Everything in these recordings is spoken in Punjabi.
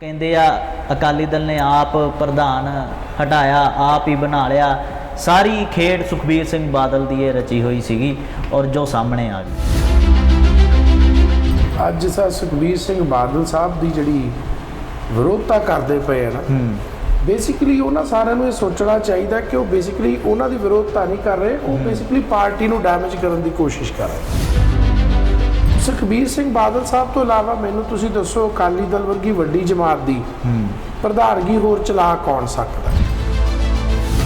ਕਹਿੰਦੇ ਆ ਅਕਾਲੀ ਦਲ ਨੇ ਆਪ ਪ੍ਰਧਾਨ ਹਟਾਇਆ ਆਪ ਹੀ ਬਣਾ ਲਿਆ। ਸਾਰੀ ਖੇਡ ਸੁਖਬੀਰ ਸਿੰਘ ਬਾਦਲ ਦੀ ਇਹ ਰਚੀ ਹੋਈ ਸੀਗੀ ਔਰ ਜੋ ਸਾਹਮਣੇ ਆ ਗਈ। ਅੱਜ ਸਾ ਸੁਖਬੀਰ ਸਿੰਘ ਬਾਦਲ ਸਾਹਿਬ ਦੀ ਜਿਹੜੀ ਵਿਰੋਧਤਾ ਕਰਦੇ ਪਏ ਆ ਨਾ ਬੇਸਿਕਲੀ ਉਹਨਾਂ ਸਾਰਿਆਂ ਨੂੰ ਇਹ ਸੋਚਣਾ ਚਾਹੀਦਾ ਕਿ ਉਹ ਬੇਸਿਕਲੀ ਉਹਨਾਂ ਦੀ ਵਿਰੋਧਤਾ ਨਹੀਂ ਕਰ ਰਹੇ ਉਹ ਬੇਸਿਕਲੀ ਪਾਰਟੀ ਨੂੰ ਡੈਮੇਜ ਕਰਨ ਦੀ ਕੋਸ਼ਿਸ਼ ਕਰ ਰਹੇ। ਸੁਖਬੀਰ ਸਿੰਘ ਬਾਦਲ ਸਾਹਿਬ ਤੋਂ ਇਲਾਵਾ ਮੈਨੂੰ ਤੁਸੀਂ ਦੱਸੋ ਅਕਾਲੀ ਦਲ ਵਰਗੀ ਵੱਡੀ ਜਮਾਤ ਦੀ ਪ੍ਰਧਾਨਗੀ ਹੋਰ ਚਲਾ ਕੌਣ ਸਕਦਾ?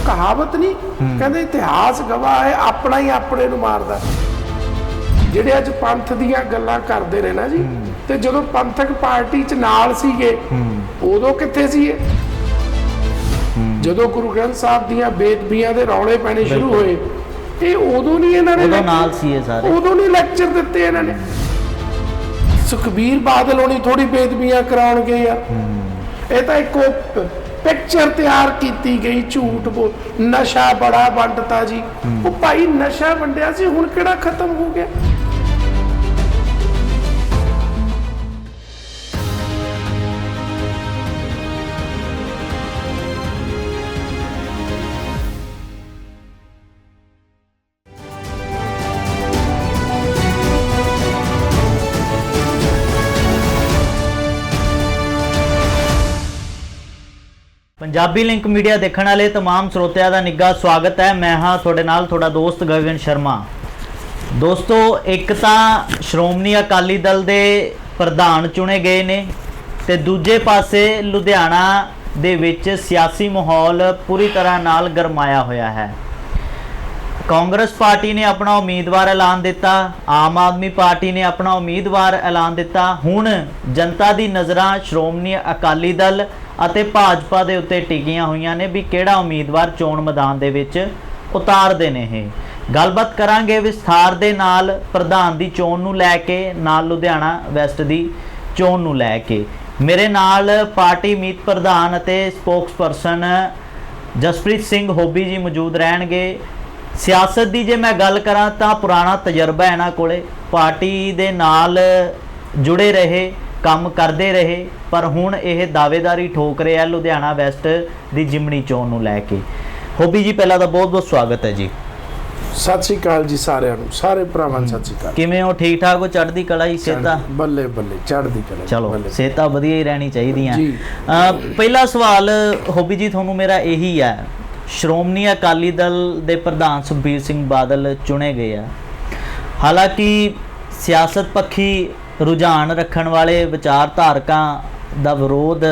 ਕਹਾਵਤ ਨਹੀਂ ਕਹਿੰਦੇ ਇਤਿਹਾਸ ਗਵਾਹ ਹੈ ਆਪਣਾ ਹੀ ਆਪਣੇ ਨੂੰ ਮਾਰਦਾ ਜਿਹੜੇ ਅੱਜ ਪੰਥ ਦੀਆਂ ਗੱਲਾਂ ਕਰਦੇ ਰਹੇ ਨਾ ਜੀ ਤੇ ਜਦੋਂ ਪੰਥਕ ਪਾਰਟੀ ਚ ਨਾਲ ਸੀਗੇ ਉਦੋਂ ਕਿੱਥੇ ਸੀ ਇਹ ਜਦੋਂ ਗੁਰੂ ਗ੍ਰੰਥ ਸਾਹਿਬ ਦੀਆਂ ਬੇਦਬੀਆਂ ਦੇ ਰੌਲੇ ਪੈਣੇ ਸ਼ੁਰੂ ਹੋਏ ਇਹ ਉਦੋਂ ਨਹੀਂ ਇਹਨਾਂ ਨੇ ਨਾਲ ਸੀ ਇਹ ਸਾਰੇ। ਉਦੋਂ ਨਹੀਂ ਲੈਕਚਰ ਦਿੱਤੇ ਇਹਨਾਂ ਨੇ। ਸੁਖਬੀਰ ਬਾਦਲ ਹੋਣੀ ਥੋੜੀ ਬੇਦਬੀਆਂ ਕਰਾਉਣਗੇ ਯਾਰ ਇਹ ਤਾਂ ਇੱਕ ਪਿਕਚਰ ਤਿਆਰ ਕੀਤੀ ਗਈ ਝੂਠ ਬੋਲ ਨਸ਼ਾ ਬੜਾ ਵੰਡਤਾ ਜੀ। ਉਹ ਭਾਈ ਨਸ਼ਾ ਵੰਡਿਆ ਸੀ, ਹੁਣ ਕਿਹੜਾ ਖਤਮ ਹੋ ਗਿਆ? ਪੰਜਾਬੀ ਲਿੰਕ ਮੀਡੀਆ ਦੇਖਣ ਵਾਲੇ तमाम ਸਰੋਤਿਆਂ ਦਾ ਨਿੱਘਾ ਸਵਾਗਤ ਹੈ ਮੈਂ ਹਾਂ ਤੁਹਾਡੇ ਨਾਲ ਤੁਹਾਡਾ ਦੋਸਤ ਗਗਨ ਸ਼ਰਮਾ ਦੋਸਤੋ ਇੱਕ ਤਾਂ ਸ਼੍ਰੋਮਣੀ ਅਕਾਲੀ ਦਲ ਦੇ ਪ੍ਰਧਾਨ ਚੁਣੇ ਗਏ ਨੇ ਤੇ ਦੂਜੇ ਪਾਸੇ ਲੁਧਿਆਣਾ ਦੇ ਵਿੱਚ ਸਿਆਸੀ ਮਾਹੌਲ ਪੂਰੀ ਤਰ੍ਹਾਂ ਨਾਲ ਗਰਮਾਇਆ ਹੋਇਆ ਹੈ ਕਾਂਗਰਸ ਪਾਰਟੀ ਨੇ ਆਪਣਾ ਉਮੀਦਵਾਰ ਐਲਾਨ ਦਿੱਤਾ ਆਮ ਆਦਮੀ ਪਾਰਟੀ ਨੇ ਆਪਣਾ ਉਮੀਦਵਾਰ ਐਲਾਨ ਦਿੱਤਾ ਹੁਣ ਜਨਤਾ ਦੀ ਨਜ਼ਰਾਂ ਸ਼੍ਰੋਮਣੀ ਅਕਾਲੀ ਦਲ ਅਤੇ ਭਾਜਪਾ ਦੇ ਉੱਤੇ ਟਿਕੀਆਂ ਹੋਈਆਂ ਨੇ ਵੀ ਕਿਹੜਾ ਉਮੀਦਵਾਰ ਚੋਣ ਮੈਦਾਨ ਦੇ ਵਿੱਚ ਉਤਾਰਦੇ ਨੇ ਇਹ। ਗੱਲਬਾਤ ਕਰਾਂਗੇ ਵਿਸਥਾਰ ਦੇ ਨਾਲ ਪ੍ਰਧਾਨ ਦੀ ਚੋਣ ਨੂੰ ਲੈ ਕੇ, ਨਾਲ ਲੁਧਿਆਣਾ ਵੈਸਟ ਦੀ ਚੋਣ ਨੂੰ ਲੈ ਕੇ। ਮੇਰੇ ਨਾਲ ਪਾਰਟੀ ਮੀਤ ਪ੍ਰਧਾਨ ਅਤੇ ਸਪੋਕਸਪਰਸਨ ਜਸਪ੍ਰੀਤ ਸਿੰਘ ਹੋਬੀ ਜੀ ਮੌਜੂਦ ਰਹਿਣਗੇ। ਸਿਆਸਤ ਦੀ ਜੇ ਮੈਂ ਗੱਲ ਕਰਾਂ ਤਾਂ ਪੁਰਾਣਾ ਤਜਰਬਾ ਇਹਨਾਂ ਕੋਲੇ। ਪਾਰਟੀ ਦੇ ਨਾਲ ਜੁੜੇ ਰਹੇ ਕੰਮ ਕਰਦੇ ਰਹੇ ਪਰ ਹੁਣ ਇਹ ਦਾਅਵੇਦਾਰੀ ਠੋਕ ਰਹੇ ਲੁਧਿਆਣਾ ਵੈਸਟ ਦੀ ਜਿਮਣੀ ਚੋਣ ਨੂੰ ਲੈ ਕੇ। ਹੋਬੀ ਜੀ ਪਹਿਲਾਂ ਤਾਂ ਬਹੁਤ ਬਹੁਤ ਸਵਾਗਤ ਹੈ ਜੀ। ਸਤਿ ਸ੍ਰੀ ਅਕਾਲ ਜੀ ਸਾਰਿਆਂ ਨੂੰ ਸਾਰੇ ਭਰਾਵਾਂ ਨੂੰ ਸਤਿ ਸ੍ਰੀ ਅਕਾਲ। ਕਿਵੇਂ ਹੋ? ਠੀਕ ਠਾਕ ਹੋ? ਚੜ੍ਹਦੀ ਕਲਾ ਹੀ ਸੇਤਾ ਬੱਲੇ ਬੱਲੇ ਚੜ੍ਹਦੀ ਕਲਾ ਚਲੋ। ਸਿਹਤਾਂ ਵਧੀਆ ਹੀ ਰਹਿਣੀ ਚਾਹੀਦੀਆਂ। ਪਹਿਲਾ ਸਵਾਲ ਹੋਬੀ ਜੀ ਤੁਹਾਨੂੰ ਮੇਰਾ ਇਹੀ ਹੈ ਸ਼੍ਰੋਮਣੀ ਅਕਾਲੀ ਦਲ ਦੇ ਪ੍ਰਧਾਨ ਸੁਖਬੀਰ ਸਿੰਘ ਬਾਦਲ ਚੁਣੇ ਗਏ ਆ। ਹਾਲਾਂਕਿ ਸਿਆਸਤ ਪੱਖੀ ਰੁਝਾਨ ਰੱਖਣ ਵਾਲੇ ਵਿਚਾਰਧਾਰਕਾਂ ਦਾ ਵਿਰੋਧ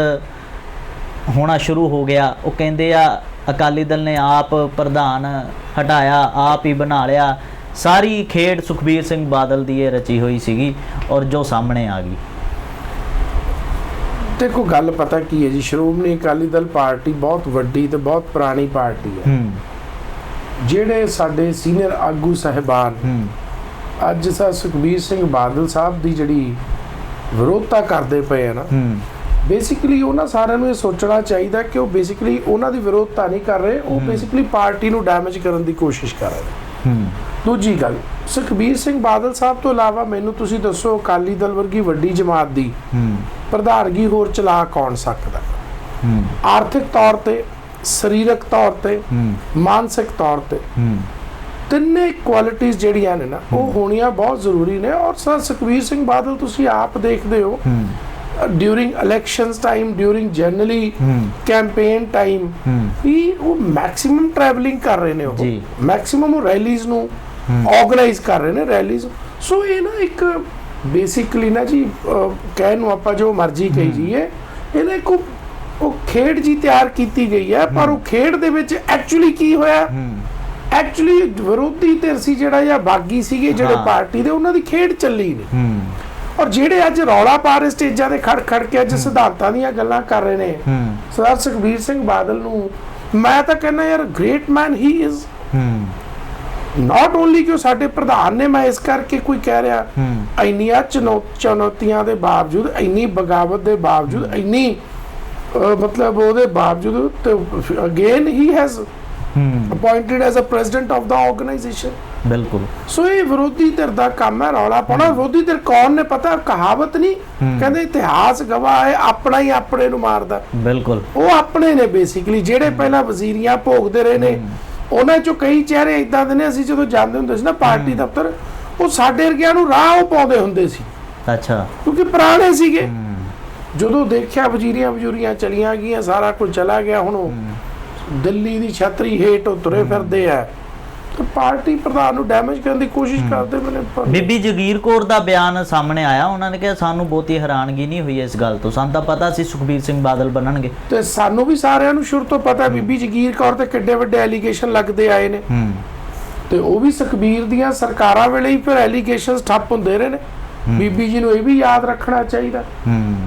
ਹੋਣਾ ਸ਼ੁਰੂ ਹੋ ਗਿਆ। ਉਹ ਕਹਿੰਦੇ ਆ ਅਕਾਲੀ ਦਲ ਨੇ ਆਪ ਪ੍ਰਧਾਨ ਹਟਾਇਆ ਆਪ ਹੀ ਬਣਾ ਲਿਆ। ਸਾਰੀ ਖੇਡ ਸੁਖਬੀਰ ਸਿੰਘ ਬਾਦਲ ਦੀ ਇਹ ਰਚੀ ਹੋਈ ਸੀਗੀ ਔਰ ਜੋ ਸਾਹਮਣੇ ਆ ਗਈ। ਦੇਖੋ ਗੱਲ ਪਤਾ ਕੀ ਹੈ ਜੀ? ਸ਼੍ਰੋਮਣੀ ਅਕਾਲੀ ਦਲ ਪਾਰਟੀ ਬਹੁਤ ਵੱਡੀ ਤੇ ਬਹੁਤ ਪੁਰਾਣੀ ਪਾਰਟੀ ਹੈ। ਹੂੰ। ਜਿਹੜੇ ਸਾਡੇ ਸੀਨੀਅਰ ਆਗੂ ਸਹਿਬਾਨ ਹੂੰ। ਅੱਜ ਸਾ ਸੁਖਬੀਰ ਸਿੰਘ ਬਾਦਲ ਸਾਹਿਬ ਦੀ ਜਿਹੜੀ ਵਿਰੋਧਤਾ ਕਰਦੇ ਪਏ ਆ ਨਾ ਬੇਸਿਕਲੀ ਉਹਨਾਂ ਸਾਰਿਆਂ ਨੂੰ ਇਹ ਸੋਚਣਾ ਚਾਹੀਦਾ ਕਿ ਉਹ ਬੇਸਿਕਲੀ ਉਹਨਾਂ ਦੀ ਵਿਰੋਧਤਾ ਨਹੀਂ ਕਰ ਰਹੇ ਉਹ ਬੇਸਿਕਲੀ ਪਾਰਟੀ ਨੂੰ ਡੈਮੇਜ ਕਰਨ ਦੀ ਕੋਸ਼ਿਸ਼ ਕਰ ਰਹੇ ਹੂੰ। ਦੂਜੀ ਗੱਲ ਸੁਖਬੀਰ ਸਿੰਘ ਬਾਦਲ ਸਾਹਿਬ ਤੋਂ ਇਲਾਵਾ ਮੈਨੂੰ ਤੁਸੀਂ ਦੱਸੋ ਅਕਾਲੀ ਦਲ ਵਰਗੀ ਵੱਡੀ ਜਮਾਤ ਦੀ ਹੂੰ। ਪ੍ਰਧਾਨਗੀ ਹੋਰ ਚਲਾ ਕੌਣ ਸਕਦਾ? ਹੂੰ। ਆਰਥਿਕ ਤੌਰ ਤੇ ਸਰੀਰਕ ਤੌਰ ਤੇ ਮਾਨਸਿਕ ਤੌਰ ਤੇ। ਤਿੰਨੇ ਕੁਆਲਿਟੀਆਂ ਜਿਹੜੀਆਂ ਨੇ ਨਾ ਉਹ ਹੋਣੀਆਂ ਬਹੁਤ ਜ਼ਰੂਰੀ ਨੇ ਔਰ ਸਰ ਸੁਖਬੀਰ ਸਿੰਘ ਬਾਦਲ ਤੁਸੀਂ ਆਪ ਦੇਖਦੇ ਹੋ। During elections time during generally campaign time ਵੀ ਉਹ ਮੈਕਸਿਮਮ ਟਰੈਵਲਿੰਗ ਕਰ ਰਹੇ ਨੇ ਉਹ। ਮੈਕਸਿਮਮ ਉਹ ਰੈਲੀਜ਼ ਨੂੰ ਆਰਗੇਨਾਈਜ਼ ਕਰ ਰਹੇ ਨੇ ਰੈਲੀਜ਼ ਸੋ ਇਹ ਨਾ ਇੱਕ ਬੇਸਿਕਲੀ ਨਾ ਜੀ ਕਹਿਣ ਨੂੰ ਆਪਾਂ ਜੋ ਮਰਜ਼ੀ ਕਹੀ ਜਾਈਏ ਇਹ ਨਾ ਇੱਕ ਉਹ- ਖੇਡ ਜੀ ਤਿਆਰ ਕੀਤੀ ਗਈ ਹੈ ਪਰ ਉਹ ਖੇਡ ਦੇ ਵਿੱਚ ਐਕਚੁਅਲੀ ਕੀ ਹੋਇਆ? ਐਕਚੁਅਲੀ ਵਿਰੋਧੀ ਧਿਰ ਸੀ ਜਿਹੜਾ ਜਾਂ ਬਾਗੀ ਸੀਗੇ ਜਿਹੜੇ। ਪਾਰਟੀ ਦੇ ਉਹਨਾਂ ਦੀ ਖੇਡ ਚੱਲੀ ਹੂੰ। ਔਰ ਜਿਹੜੇ ਅੱਜ ਰੌਲਾ ਪਾ ਰਹੇ ਸਟੇਜਾਂ ਦੇ ਖੜ ਖੜ ਕੇ ਅੱਜ ਸਿਧਾਂਤਾਂ ਦੀਆਂ ਗੱਲਾਂ ਕਰ ਰਹੇ ਨੇ ਹੂੰ। ਸਰਦਾਰ ਸੁਖਬੀਰ ਸਿੰਘ ਬਾਦਲ ਨੂੰ ਮੈਂ ਤਾਂ ਕਹਿੰਦਾ ਯਾਰ ਗ੍ਰੇਟ ਮੈਨ ਹੀ ਇਜ਼ ਹੂੰ। ਨਾਟ ਓਨਲੀ ਕਿ ਉਹ ਸਾਡੇ ਪ੍ਰਧਾਨ ਨੇ ਮੈਂ ਇਸ ਕਰਕੇ ਕੋਈ ਕਹਿ ਰਿਹਾ ਇੰਨੀਆਂ ਚੁਣੌ- ਚੁਣੌਤੀਆਂ ਦੇ ਬਾਵਜੂਦ ਇੰਨੀ ਬਗਾਵਤ ਦੇ ਬਾਵਜੂਦ ਇੰਨੀ ਮਤਲਬ ਉਹਦੇ ਬਾਵਜੂਦ again he has appointed as uh president of the organisation ਬਿਲਕੁਲ। ਸੋ ਇਹ ਵਿਰੋਧੀ ਧਿਰ ਦਾ ਕੰਮ ਹੈ ਰੌਲਾ ਪਾਉਣਾ। ਵਿਰੋਧੀ ਧਿਰ ਕੌਣ ਨੇ ਪਤਾ? ਕਹਾਵਤ ਨਹੀਂ। ਕਹਿੰਦੇ ਇਤਿਹਾਸ ਗਵਾਹ ਹੈ ਆਪਣਾ ਹੀ ਆਪਣੇ ਨੂੰ ਮਾਰਦਾ। ਬਿਲਕੁਲ। ਉਹ ਆਪਣੇ ਨੇ ਬੇਸਿਕਲੀ ਜਿਹੜੇ ਪਹਿਲਾਂ ਵਜ਼ੀਰੀਆਂ ਭੋਗਦੇ ਰਹੇ ਨੇ ਉਹਨਾਂ ਚੋਂ ਕਈ ਚਿਹਰੇ ਇਦਾਂ ਦੇ ਨੇ ਅਸੀਂ ਜਦੋਂ ਜਾਂਦੇ ਹੁੰਦੇ ਸੀ ਨਾ ਪਾਰਟੀ ਦਫ਼ਤਰ ਉਹ ਸਾਡੇ ਵਰਗਿਆਂ ਨੂੰ ਰਾਹ ਉਹ ਪਾਉਂਦੇ ਹੁੰਦੇ ਸੀ। ਅੱਛਾ। ਕਿਉਂਕਿ ਪੁਰਾਣੇ ਸੀਗੇ। ਜਦੋਂ ਦੇਖਿਆ ਵਜ਼ੀਰੀਆਂ ਵਜ਼ੂਰੀਆਂ ਚਲੀਆਂ ਗਈਆਂ ਸਾਰਾ ਕੁਝ ਚਲਾ ਗਿਆ ਹੁਣ ਉਹ ਦਿੱਲੀ ਦੀ ਛਤਰੀ ਹੇਠ ਉਹ ਤੁਰੇ ਫਿਰਦੇ ਆ। ਤੇ ਪਾਰਟੀ ਪ੍ਰਧਾਨ ਨੂੰ ਡੈਮੇਜ ਕਰਨ ਦੀ ਕੋਸ਼ਿਸ਼ ਕਰਦੇ ਪਰ ਬੀਬੀ ਜਗੀਰ ਕੌਰ ਦਾ ਬਿਆਨ ਸਾਹਮਣੇ ਆਇਆ। ਉਹਨਾਂ ਨੇ ਕਿਹਾ ਸਾਨੂੰ ਬਹੁਤੀ ਹੈਰਾਨਗੀ ਨਹੀਂ ਹੋਈ ਇਸ ਗੱਲ ਤੋਂ। ਸਾਨੂੰ ਤਾਂ ਪਤਾ ਸੀ ਸੁਖਬੀਰ ਸਿੰਘ ਬਾਦਲ ਬਣਨਗੇ। ਤੇ ਸਾਨੂੰ ਵੀ ਸਾਰਿਆਂ ਨੂੰ ਸ਼ੁਰੂ ਤੋਂ ਪਤਾ ਬੀਬੀ ਜਗੀਰ ਕੌਰ ਤੇ ਕਿੱਡੇ ਵੱਡੇ ਐਲੀਗੇਸ਼ਨ ਲੱਗਦੇ ਆਏ ਨੇ। ਤੇ ਉਹ ਵੀ ਸੁਖਬੀਰ ਦੀਆਂ ਸਰਕਾਰਾਂ ਵੇਲੇ ਹੀ ਫਿਰ ਐਲੀਗੇਸ਼ਨਸ ਠੱਪ ਹੁੰਦੇ ਰਹੇ ਨੇ। ਬੀਬੀ ਜੀ ਨੂੰ ਇਹ ਵੀ ਯਾਦ ਰੱਖਣਾ ਚਾਹੀਦਾ।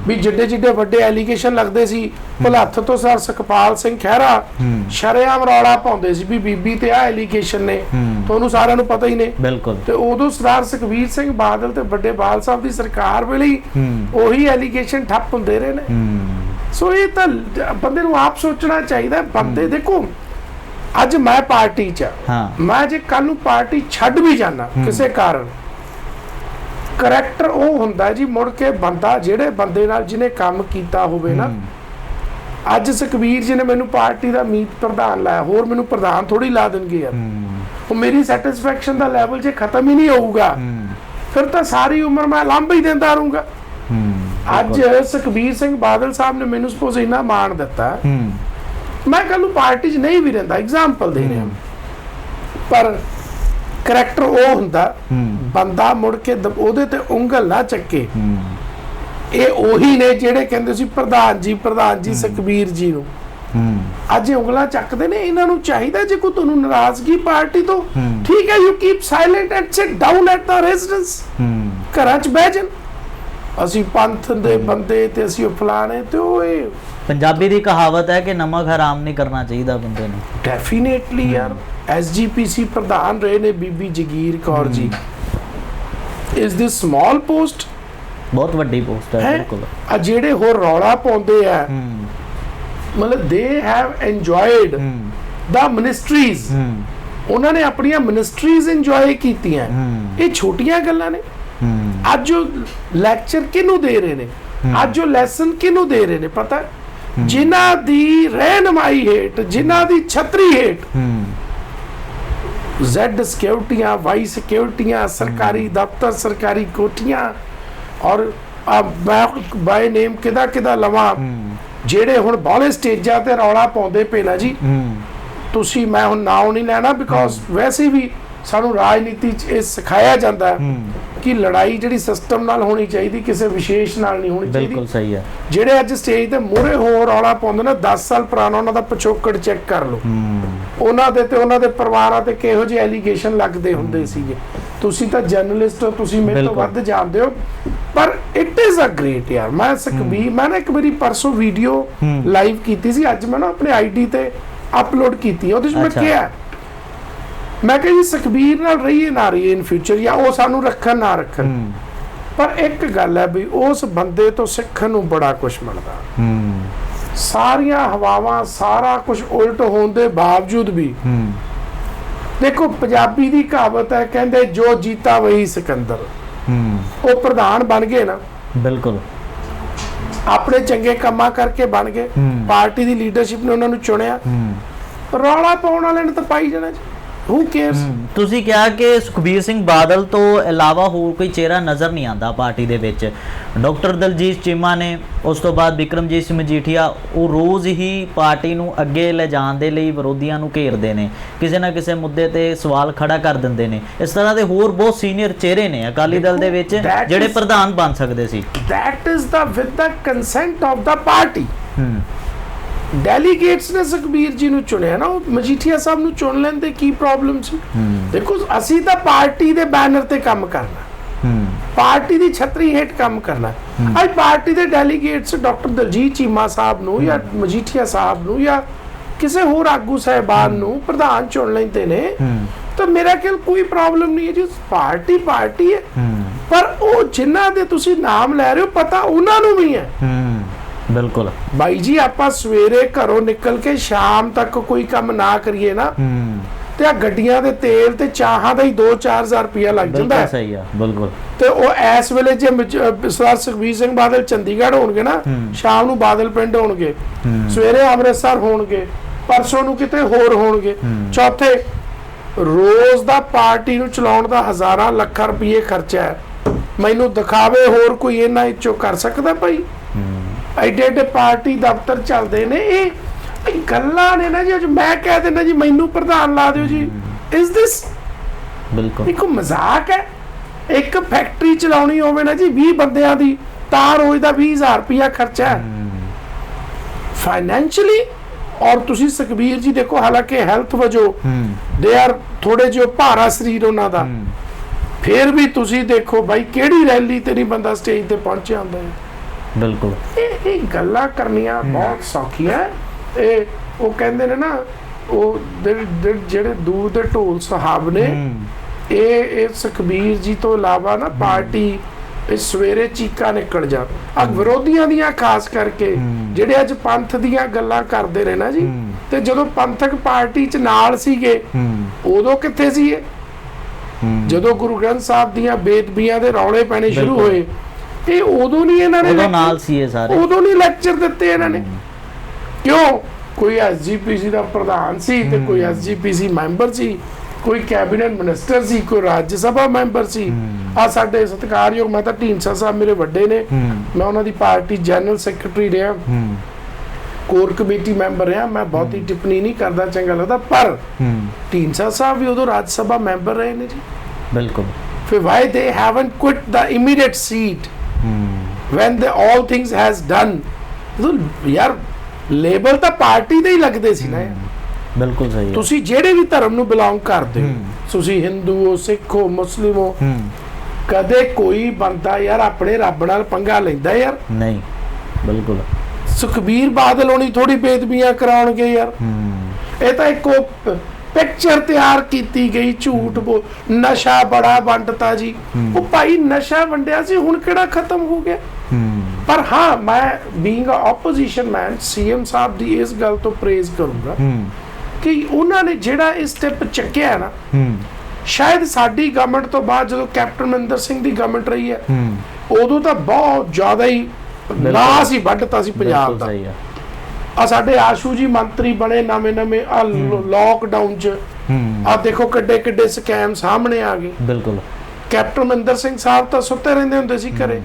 ਵੀ ਜਿੱਡੇ ਜਿੱਡੇ ਵੱਡੇ ਐਲੀਗੇਸ਼ਨ ਲੱਗਦੇ ਸੀ ਭੁਲੱਥ ਤੋਂ ਸਰ ਸੁਖਪਾਲ ਸਿੰਘ ਖਹਿਰਾ ਸ਼ਰੇਆਮ ਰੌਲਾ ਪਾਉਂਦੇ ਸੀ ਵੀ ਬੀਬੀ ਤੇ ਆ ਐਲੀਗੇਸ਼ਨ ਨੇ ਤੁਹਾਨੂੰ ਸਾਰਿਆਂ ਨੂੰ ਪਤਾ ਹੀ ਨੇ। ਬਿਲਕੁਲ। ਤੇ ਉਦੋਂ ਸਰਦਾਰ ਸੁਖਬੀਰ ਸਿੰਘ ਬਾਦਲ ਤੇ ਵੱਡੇ ਬਾਲ ਸਾਹਿਬ ਦੀ ਸਰਕਾਰ ਵੇਲੇ ਉਹੀ ਐਲੀਗੇਸ਼ਨ ਠੱਪ ਹੁੰਦੇ ਰਹੇ ਨੇ। ਸੋ ਇਹ ਤਾਂ ਬੰਦੇ ਨੂੰ ਆਪ ਸੋਚਣਾ ਚਾਹੀਦਾ। ਬੰਦੇ ਦੇਖੋ ਅੱਜ ਮੈਂ ਪਾਰਟੀ 'ਚ। ਹਾਂ। ਮੈਂ ਜੇ ਕੱਲ ਨੂੰ ਪਾਰਟੀ ਛੱਡ ਵੀ ਜਾਣਾ ਕਿਸੇ ਕਾਰਨ ਕਰੈਕਟਰ ਉਹ ਹੁੰਦਾ ਜੀ ਮੁੜ ਕੇ ਬੰਦਾ ਜਿਹੜੇ ਬੰਦੇ ਨਾਲ ਜਿਹਨੇ ਕੰਮ ਕੀਤਾ ਹੋਵੇ ਨਾ ਅੱਜ ਸੁਖਬੀਰ ਜੀ ਨੇ ਮੈਨੂੰ ਪਾਰਟੀ ਦਾ ਮੀਤ ਪ੍ਰਧਾਨ ਲਾਇਆ ਹੋਰ ਮੈਨੂੰ ਪ੍ਰਧਾਨ ਥੋੜੀ ਲਾ ਦੇਣਗੇ ਯਾਰ। ਉਹ ਮੇਰੀ ਸੈਟੀਸਫੈਕਸ਼ਨ ਦਾ ਲੈਵਲ ਜੇ ਖਤਮ ਹੀ ਨਹੀਂ ਹੋਊਗਾ ਫਿਰ ਤਾਂ ਸਾਰੀ ਉਮਰ ਮੈਂ ਲੰਬ ਹੀ ਦਿੰਦਾ ਰਹੂੰਗਾ। ਅੱਜ ਸੁਖਬੀਰ ਸਿੰਘ ਬਾਦਲ ਸਾਹਿਬ ਨੇ ਮੈਨੂੰ ਸਪੋਜ਼ ਇੰਨਾ ਮਾਣ ਦਿੱਤਾ। ਮੈਂ ਕੱਲ ਨੂੰ ਪਾਰਟੀ 'ਚ ਨਹੀਂ ਵੀ ਰਹਿੰਦਾ ਐਗਜ਼ਾਮਪਲ ਦੇ ਰਿਹਾ। ਪਰ ਕਰੈਕਟਰ ਉਹ ਹੁੰਦਾ ਬੰਦਾ ਮੁੜ ਕੇ ਉਹਦੇ ਤੇ ਉਂਗਲ ਨਾ ਚੱਕੇ। ਇਹ ਉਹੀ ਨੇ ਜਿਹੜੇ ਕਹਿੰਦੇ ਸੀ ਪ੍ਰਧਾਨ ਜੀ ਪ੍ਰਧਾਨ ਜੀ ਸੁਖਬੀਰ ਜੀ ਨੂੰ। ਅੱਜ ਇਹ ਉਂਗਲਾਂ ਚੱਕਦੇ ਨੇ ਇਹਨਾਂ ਨੂੰ ਚਾਹੀਦਾ ਜੇ ਕੋਈ ਤੁਹਾਨੂੰ ਨਾਰਾਜ਼ਗੀ ਪਾਰਟੀ ਤੋਂ। ਠੀਕ ਹੈ you keep silent and sit down at the residence ਘਰਾਂ 'ਚ ਬਹਿ ਜਾਣ। ਅਸੀਂ ਪੰਥ ਦੇ ਬੰਦੇ ਤੇ ਅਸੀਂ ਉਹ ਫਲਾਣੇ ਤੇ ਉਹ ਇਹ ਪੰਜਾਬੀ ਦੀ ਕਹਾਵਤ ਹੈ ਕਿ ਨਮਕ ਹਰਾਮ ਨਹੀਂ ਕਰਨਾ ਚਾਹੀਦਾ ਬੰਦੇ ਨੂੰ। ਡੈਫੀਨੇਟਲੀ ਯਾਰ। ਐਸਜੀਪੀਸੀ ਪ੍ਰਧਾਨ ਰਹੇ ਨੇ ਬੀਬੀ ਜਗੀਰ ਕੌਰ ਜੀ। ਇਸ ਦਿਸ ਸਮਾਲ ਪੋਸਟ ਬਹੁਤ ਵੱਡੀ ਪੋਸਟ ਹੈ ਬਿਲਕੁਲ। ਆ ਜਿਹੜੇ ਹੋਰ ਰੌਲਾ ਪਾਉਂਦੇ ਆ ਮਤਲਬ ਦੇ ਹੈਵ ਐਨਜੋਇਡ ਹੂੰ। ਦਾ ਮਿਨਿਸਟਰੀਜ਼ ਉਹਨਾਂ ਨੇ ਆਪਣੀਆਂ ਮਿਨਿਸਟਰੀਜ਼ ਇੰਜੋਏ ਕੀਤੀਆਂ। ਇਹ ਛੋਟੀਆਂ ਗੱਲਾਂ ਨੇ। ਅੱਜ ਉਹ ਲੈਕਚਰ ਕਿਹਨੂੰ ਦੇ ਰਹੇ ਨੇ? ਅੱਜ ਉਹ ਲੈਸਨ ਕਿਹਨੂੰ ਦੇ ਰਹੇ ਨੇ? ਪਤਾ? ਜਿਨ੍ਹਾਂ ਦੀ ਰਹਿਨਮਾਈ ਹੇਠ ਜਿਨ੍ਹਾਂ ਦੀ ਛਤਰੀ ਹੇਠ ਜ਼ੈਡ ਸਿਕਿਉਰਟੀਆਂ ਵਾਈ ਸਿਕਿਉਰਟੀਆਂ ਸਰਕਾਰੀ ਦਫ਼ਤਰ ਸਰਕਾਰੀ ਕੋਠੀਆਂ ਔਰ ਮੈਂ ਬਾਈ ਨੇਮ ਕਿਦਾ ਕਿਦਾ ਲਵਾਂ? ਜਿਹੜੇ ਹੁਣ ਬਾਹਲੇ ਸਟੇਜਾਂ ਤੇ ਰੌਲਾ ਪਾਉਂਦੇ ਪਏ ਨਾ ਜੀ ਤੁਸੀਂ ਮੈਂ ਹੁਣ ਨਾਮ ਨਹੀਂ ਲੈਣਾ ਬਿਕੋਜ਼ ਵੈਸੇ ਵੀ ਸਾਨੂੰ ਰਾਜਨੀਤੀ 'ਚ ਇਹ ਸਿਖਾਇਆ ਜਾਂਦਾ ਹੈ ਕਿ ਲੜਾਈ ਜਿਹੜੀ ਸਿਸਟਮ ਨਾਲ ਹੋਣੀ ਚਾਹੀਦੀ ਕਿਸੇ ਵਿਸ਼ੇਸ਼ ਨਾਲ ਨਹੀਂ ਹੋਣੀ ਬਿਲਕੁਲ ਚਾਹੀਦੀ ਸਹੀ ਹੈ। ਜਿਹੜੇ ਅੱਜ ਸਟੇਜ ਤੇ ਮੂਹਰੇ ਹੋ ਰੌਲਾ ਪਾਉਂਦੇ ਨੇ 10 ਸਾਲ ਪੁਰਾਣਾ ਉਹਨਾਂ ਦਾ ਪਿਛੋਕੜ ਚੈੱਕ ਕਰ ਲਓ। ਉਹਨਾਂ ਦੇ ਤੇ ਉਹਨਾਂ ਦੇ ਪਰਿਵਾਰਾਂ ਤੇ ਕਿਹੋ ਜਿਹੇ ਐਲੀਗੇਸ਼ਨ ਲੱਗਦੇ ਹੁੰਦੇ ਸੀਗੇ। ਤੁਸੀਂ ਤਾਂ ਜਰਨਲਿਸਟ ਹੋ ਤੁਸੀਂ ਮੇਰੇ ਤੋਂ ਬਿਲਕੁਲ। ਵੱਧ ਜਾਣਦੇ ਹੋ। ਪਰ ਇਟ ਇਜ਼ ਅ ਗ੍ਰੇਟ ਯਾਰ। ਮੈਂ ਸੁਖਬੀਰ ਮੈਂ ਨਾ ਇੱਕ ਵਾਰੀ ਪਰਸੋਂ ਵੀਡੀਓ। ਲਾਈਵ ਕੀਤੀ ਸੀ। ਅੱਜ ਮੈਂ ਨਾ ਆਪਣੇ ਆਈਡੀ ਤੇ ਅਪਲੋਡ ਕੀਤੀ। ਉਹਦੇ ਵਿੱਚ ਮੈਂ। ਕਿਹਾ ਮੈਂ ਕਿਹਾ ਜੀ ਸੁਖਬੀਰ ਨਾਲ ਰਹੀਏ ਨਾ ਰਹੀਏ ਇਨ ਫਿਊਚਰ ਜਾਂ ਉਹ ਸਾਨੂੰ ਰੱਖਣ ਨਾ ਰੱਖਣ। ਪਰ ਇੱਕ ਗੱਲ ਹੈ ਵੀ ਉਸ ਬੰਦੇ ਤੋਂ ਸਿੱਖਣ ਨੂੰ ਬੜਾ ਕੁਝ ਮਿਲਦਾ। ਹੂੰ। ਸਾਰੀਆਂ ਹਵਾਵਾਂ ਸਾਰਾ ਕੁਝ ਉਲਟ ਹੋਣ ਦੇ ਬਾਵਜੂਦ ਵੀ ਹੂੰ। ਦੇਖੋ ਪੰਜਾਬੀ ਦੀ ਕਹਾਵਤ ਹੈ ਕਹਿੰਦੇ ਜੋ ਜੀਤਾ ਵਹੀ ਸਿਕੰਦਰ। ਹੂੰ। ਉਹ ਪ੍ਰਧਾਨ ਬਣ ਗਏ ਨਾ। ਬਿਲਕੁਲ। ਆਪਣੇ ਚੰਗੇ ਕੰਮਾਂ ਕਰਕੇ ਬਣ ਗਏ। ਪਾਰਟੀ ਦੀ ਲੀਡਰਸ਼ਿਪ ਨੇ ਉਹਨਾਂ ਨੂੰ ਚੁਣਿਆ। ਹੂੰ। ਰੌਲਾ ਪਾਉਣ ਵਾਲਿਆਂ ਨੇ ਤਾਂ ਪਾਈ ਜਾਣਾ ਜੀ। ਹੂ ਕੇਅਰਸ ਤੁਸੀਂ ਕਿਹਾ ਕਿ ਸੁਖਬੀਰ ਸਿੰਘ ਬਾਦਲ ਤੋਂ ਇਲਾਵਾ ਹੋਰ ਕੋਈ ਚਿਹਰਾ ਨਜ਼ਰ ਨਹੀਂ ਆਉਂਦਾ ਪਾਰਟੀ ਦੇ ਵਿੱਚ। ਡਾਕਟਰ ਦਲਜੀਤ ਚੀਮਾ ਨੇ ਉਸ ਤੋਂ ਬਾਅਦ ਵਿਕਰਮਜੀਤ ਸਿੰਘ ਮਜੀਠੀਆ ਉਹ ਰੋਜ਼ ਹੀ ਪਾਰਟੀ ਨੂੰ ਅੱਗੇ ਲੈ ਜਾਣ ਦੇ ਲਈ ਵਿਰੋਧੀਆਂ ਨੂੰ ਘੇਰਦੇ ਨੇ। ਕਿਸੇ ਨਾ ਕਿਸੇ ਮੁੱਦੇ ਤੇ ਸਵਾਲ ਖੜਾ ਕਰ ਦਿੰਦੇ ਨੇ। ਇਸ ਤਰ੍ਹਾਂ ਦੇ ਹੋਰ ਬਹੁਤ ਸੀਨੀਅਰ ਚਿਹਰੇ ਨੇ ਅਕਾਲੀ ਦਲ ਦੇ ਵਿੱਚ ਜਿਹੜੇ ਪ੍ਰਧਾਨ ਬਣ ਸਕਦੇ ਸੀ। is the with the consent of the party ਹੂੰ ਡੈਲੀਗੇਟਸ ਨੇ ਸੁਖਬੀਰ ਜੀ ਨੂੰ ਚੁਣਿਆ ਨਾ ਉਹ ਮਜੀਠੀਆ ਸਾਹਿਬ ਨੂੰ ਚੁਣ ਲੈਣ ਤੇ ਕੀ ਪ੍ਰੋਬਲਮ ਸੀ? ਦੇਖੋ ਅਸੀਂ ਤਾਂ ਪਾਰਟੀ ਦੇ ਬੈਨਰ ਤੇ ਕੰਮ ਕਰਨਾ। ਪਾਰਟੀ ਦੀ ਛਤਰੀ ਹੇਠ ਕੰਮ ਕਰਨਾ। ਅੱਜ ਪਾਰਟੀ ਦੇ ਡੈਲੀਗੇਟਸ ਡਾਕਟਰ ਦਲਜੀਤ ਚੀਮਾ ਸਾਹਿਬ ਨੂੰ ਜਾਂ ਮਜੀਠੀਆ ਸਾਹਿਬ ਨੂੰ ਜਾਂ ਕਿਸੇ ਹੋਰ ਆਗੂ ਸਹਿਬਾਨ ਨੂੰ ਪ੍ਰਧਾਨ ਚੁਣ ਲੈਂਦੇ ਨੇ ਤਾਂ ਮੇਰਾ ਖਿਆਲ ਕੋਈ ਪ੍ਰੋਬਲਮ ਨਹੀਂ ਹੈ ਜੀ। ਪਾਰਟੀ ਪਾਰਟੀ ਹੈ। ਪਰ ਉਹ ਜਿਨ੍ਹਾਂ ਦੇ ਤੁਸੀਂ ਨਾਮ ਲੈ ਰਹੇ ਹੋ ਪਤਾ ਉਹਨਾਂ ਨੂੰ ਵੀ ਹੂੰ। ਬਿਲਕੁਲ ਬਾਈ ਜੀ ਆਪਾਂ ਸਵੇਰੇ ਘਰੋਂ ਨਿਕਲ ਕੇ ਸ਼ਾਮ ਤੱਕ ਕੋਈ ਕੰਮ ਨਾ ਕਰੀਏ ਨਾ ਹੂੰ ਤੇ ਆ ਗੱਡੀਆਂ ਦੇ ਤੇਲ ਤੇ ਚਾਹਾਂ ਦਾ ਹੀ 2-4000 ਰੁਪਇਆ ਲੱਗ ਜਾਂਦਾ ਬਿਲਕੁਲ ਹੈ। ਸਹੀ ਆ ਬਿਲਕੁਲ ਤੇ ਉਹ ਇਸ ਵੇਲੇ ਜੇ ਮਜ- ਅਹ ਸਰਦਾਰ ਸੁਖਬੀਰ ਸਿੰਘ ਬਾਦਲ ਚੰਡੀਗੜ੍ਹ ਹੋਣਗੇ ਨਾ। ਸ਼ਾਮ ਨੂੰ ਬਾਦਲ ਪਿੰਡ ਹੋਣਗੇ ਸਵੇਰੇ ਅੰਮ੍ਰਿਤਸਰ ਹੋਣਗੇ ਪਰਸੋਂ ਨੂੰ ਕਿਤੇ ਹੋਰ ਹੋਣਗੇ। ਚੌਥੇ ਰੋਜ਼ ਦਾ ਪਾਰਟੀ ਨੂੰ ਚਲਾਉਣ ਦਾ ਹਜ਼ਾਰਾਂ ਲੱਖਾਂ ਰੁਪਏ ਖਰਚਾ ਹੈ ਮੈਨੂੰ ਦਿਖਾਵੇ ਹੋਰ ਕੋਈ ਇਹਨਾਂ ਵਿੱਚੋਂ ਕਰ ਸਕਦਾ ਭਾਈ ਐਡੇ ਐਡੇ ਪਾਰਟੀ ਦਫ਼ਤਰ ਚੱਲਦੇ ਨੇ ਇਹ। ਇਹ ਗੱਲਾਂ ਨੇ ਨਾ ਜੀ ਅੱਜ ਮੈਂ ਕਹਿ ਦਿੰਦਾ ਜੀ ਮੈਨੂੰ ਪ੍ਰਧਾਨ ਲਾ ਦਿਓ ਜੀ। ਇਸ ਦਿਸ ਬਿਲਕੁਲ। ਇੱਕ ਮਜ਼ਾਕ ਹੈ? ਇੱਕ ਫੈਕਟਰੀ ਚਲਾਉਣੀ ਹੋਵੇ ਨਾ ਜੀ 20 ਬੰਦਿਆਂ ਦੀ ਤਾਂ ਰੋਜ਼ ਦਾ 20000 ਰੁਪਇਆ ਖਰਚਾ ਹੈ। ਫਾਈਨੈਂਸ਼ੀਅਲੀ ਔਰ ਤੁਸੀਂ ਸੁਖਬੀਰ ਜੀ ਦੇਖੋ ਹਾਲਾਂਕਿ ਹੈਲਥ ਵਜੋਂ ਦੇ ਆਰ ਥੋੜੇ ਜਿਹਾ ਭਾਰਾ ਸਰੀਰ ਉਹਨਾਂ ਦਾ। ਫਿਰ ਵੀ ਤੁਸੀਂ ਦੇਖੋ ਬਾਈ ਕਿਹੜੀ ਰੈਲੀ ਤੇ ਨਹੀਂ ਬੰਦਾ ਸਟੇਜ ਤੇ ਪਹੁੰਚਿਆ ਹੁੰਦਾ ਹੈ। ਬਿਲਕੁਲ। ਇਹ ਇਹ ਗੱਲਾਂ ਕਰਨੀਆਂ ਬਹੁਤ ਸੌਖੀਆਂ। ਇਹ ਉਹ ਕਹਿੰਦੇ ਨੇ ਨਾ ਉਹ ਜਿਹੜੇ- ਦੂਰ ਦੇ ਢੋਲ ਸਾਹਿਬ ਨੇ ਇਹ ਇਹ ਸੁਖਬੀਰ ਜੀ ਤੋਂ ਇਲਾਵਾ ਨਾ ਪਾਰਟੀ ਇਹ ਸਵੇਰੇ ਚੀਕਾ ਨਿਕਲ ਜਾ ਆ ਵਿਰੋਧੀਆਂ ਦੀਆਂ ਖਾਸ ਕਰਕੇ। ਜਿਹੜੇ ਅੱਜ ਪੰਥ ਦੀਆਂ ਗੱਲਾਂ ਕਰਦੇ ਨਾ ਜੀ। ਤੇ ਜਦੋਂ ਪੰਥਕ ਪਾਰਟੀ ਚ ਨਾਲ ਸੀਗੇ ਉਦੋਂ ਕਿੱਥੇ ਸੀ ਇਹ ਜਦੋਂ ਗੁਰੂ ਗ੍ਰੰਥ ਸਾਹਿਬ ਦੀਆਂ ਬੇਦਬੀਆਂ ਦੇ ਰੌਲੇ ਪੈਣੇ ਸ਼ੁਰੂ। ਹੋਏ ਇਹ ਉਦੋਂ ਨਹੀਂ ਇਹਨਾਂ ਨੇ ਉਦੋਂ ਨਾਲ ਸੀ ਇਹ ਸਾਰੇ। ਉਦੋਂ ਨਹੀਂ ਲੈਕਚਰ ਦਿੱਤੇ ਇਹਨਾਂ ਨੇ। ਕਿਉਂ? ਕੋਈ ਐਸਜੀਪੀਸੀ ਦਾ ਪ੍ਰਧਾਨ ਸੀ ਤੇ ਕੋਈ ਐਸਜੀਪੀਸੀ ਮੈਂਬਰ ਸੀ ਕੋਈ ਕੈਬਨਿਟ ਮਿਨਿਸਟਰ ਸੀ ਕੋਈ ਰਾਜ ਸਭਾ ਮੈਂਬਰ ਸੀ। ਆ ਸਾਡੇ ਸਤਿਕਾਰਯੋਗ ਮੈਂ ਤਾਂ ਢੀਂਡਸਾ ਸਾਹਿਬ ਮੇਰੇ ਵੱਡੇ ਨੇ। ਮੈਂ ਉਹਨਾਂ ਦੀ ਪਾਰਟੀ ਜਨਰਲ ਸੈਕਟਰੀ ਰਿਹਾ। ਕੋਰ ਕਮੇਟੀ ਮੈਂਬਰ ਰਿਹਾ। ਮੈਂ ਬਹੁਤੀ ਟਿੱਪਣੀ ਨਹੀਂ ਕਰਦਾ ਚੰਗਾ ਲੱਗਦਾ। ਪਰ ਹੂੰ। ਢੀਂਡਸਾ ਸਾਹਿਬ ਵੀ ਉਦੋਂ ਰਾਜ ਸਭਾ ਮੈਂਬਰ ਰਹੇ ਨੇ ਜੀ। ਬਿਲਕੁਲ। ਫਿਰ why they haven't quit the immediate seat when the all things has done ਯਾਰ ਲੇਬਲ ਤਾਂ ਪਾਰਟੀ ਦੇ ਹੀ ਲੱਗਦੇ ਸੀ ਨਾ। ਬਿਲਕੁਲ ਸਹੀ ਹੈ। ਤੁਸੀਂ ਜਿਹੜੇ ਵੀ ਧਰਮ ਨੂੰ ਬਿਲੋਂਗ ਕਰਦੇ ਹੋ। ਤੁਸੀਂ ਹਿੰਦੂ ਹੋ ਸਿੱਖ ਹੋ ਮੁਸਲਿਮ ਹੋ ਕਦੇ ਕੋਈ ਬੰਦਾ ਯਾਰ ਆਪਣੇ ਰੱਬ ਨਾਲ ਪੰਗਾ ਲੈਂਦਾ ਯਾਰ। ਨਹੀਂ ਬਿਲਕੁਲ। ਸੁਖਬੀਰ ਬਾਦਲ ਹੋਣੀ ਥੋੜੀ ਬੇਦਬੀਆਂ ਕਰਾਉਣਗੇ ਯਾਰ। ਇਹ ਤਾਂ ਇੱਕ ਪਿਕਚਰ ਤਿਆਰ ਕੀਤੀ ਗਈ ਝੂਠ ਬੋ ਨਸ਼ਾ ਬੜਾ ਵੰਡਤਾ ਜੀ। ਉਹ ਭਾਈ ਨਸ਼ਾ ਵੰਡਿਆ ਸੀ ਹੁਣ ਕਿਹੜਾ ਖਤਮ ਹੋ ਗਿਆ? ਪਰ ਹਾਂ ਮੈਂ being uh opposition man CM sahib ਦੀ ਇਸ ਗੱਲ ਤੋਂ ਪ੍ਰੇਜ਼ ਕਰੂੰਗਾ ਕਿ ਉਹਨਾਂ ਨੇ ਜਿਹੜਾ ਇਹ ਸਟੈਪ ਚੱਕਿਆ ਹੈ। ਨਾ ਸ਼ਾਇਦ ਸਾਡੀ ਗਵਰਨਮੈਂਟ ਤੋਂ ਬਾਅਦ ਜਦੋਂ ਕੈਪਟਨ ਮਨਿੰਦਰ ਸਿੰਘ ਦੀ ਗਵਰਨਮੈਂਟ ਰਹੀ ਹੈ ਉਦੋਂ ਤਾਂ ਬਹੁਤ ਜ਼ਿਆਦਾ ਹੀ ਨਾਸ ਹੀ ਵੱਢਤਾ ਸੀ ਪੰਜਾਬ ਦਾ। ਸਹੀ ਹੈ ਆ ਸਾਡੇ ਆਸ਼ੂ ਜੀ ਮੰਤਰੀ ਬਣੇ ਨਵੇਂ ਨਵੇਂ ਆ ਲੋਕਡਾਊਨ ਚ। ਆ ਦੇਖੋ ਕਿੱਡੇ ਕਿੱਡੇ ਸਕੈਮ ਸਾਹਮਣੇ ਆ ਗਏ। ਬਿਲਕੁਲ। ਕੈਪਟਨ ਮਨਿੰਦਰ ਸਿੰਘ ਸਾਹਿਬ ਤਾਂ ਸੁੱਤੇ ਰਹਿੰਦੇ ਹੁੰਦੇ ਸੀ ਘਰੇ।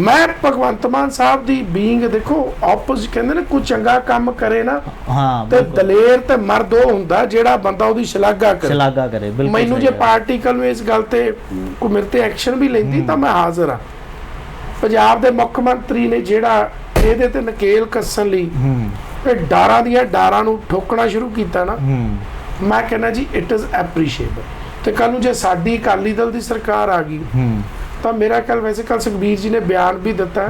ਮੈਂ ਭਗਵੰਤ ਮਾਨ ਸਾਹਿਬ ਦੀ ਬੀਇੰਗ ਦੇਖੋ ਆਪੋਜ਼ਿਟ ਕਹਿੰਦੇ ਨੇ ਕੋਈ ਚੰਗਾ ਕੰਮ ਕਰੇ ਨਾ ਹਾਂ ਤੇ ਦਲੇਰ ਤੇ ਮਰਦ ਉਹ ਹੁੰਦਾ ਜਿਹੜਾ ਬੰਦਾ ਉਹਦੀ ਸ਼ਲਾਘਾ ਕਰੇ। ਸ਼ਲਾਘਾ ਕਰੇ ਬਿਲਕੁਲ ਮੈਨੂੰ ਜੇ। ਪਾਰਟੀ ਕੱਲ ਨੂੰ ਇਸ ਗੱਲ ਤੇ ਕੋਈ ਮੇਰੇ ਤੇ ਐਕਸ਼ਨ ਵੀ ਲੈਂਦੀ ਤਾਂ ਮੈਂ ਹਾਜ਼ਰ ਆ ਪੰਜਾਬ ਦੇ ਮੁੱਖ ਮੰਤਰੀ ਨੇ ਜਿਹੜਾ ਇਹਦੇ ਤੇ ਨਕੇਲ ਕੱਸਣ ਲਈ ਹੂੰ। ਇਹ ਡਾਰਾਂ ਦੀਆਂ ਡਾਰਾਂ ਨੂੰ ਠੋਕਣਾ ਸ਼ੁਰੂ ਕੀਤਾ ਨਾ। ਹੂੰ। ਮੈਂ ਕਹਿੰਦਾ ਜੀ ਇਟ ਇਜ਼ ਐਪਰੀਸ਼ੀਏਬਲ ਤੇ ਕੱਲ ਨੂੰ ਜੇ ਸਾਡੀ ਅਕਾਲੀ ਦਲ ਦੀ ਸਰਕਾਰ ਆ ਗਈ ਹੂੰ। ਤਾਂ ਮੇਰਾ ਕੱਲ ਵੈਸੇ ਕੱਲ ਸੁਖਬੀਰ ਜੀ ਨੇ ਬਿਆਨ ਵੀ ਦਿੱਤਾ।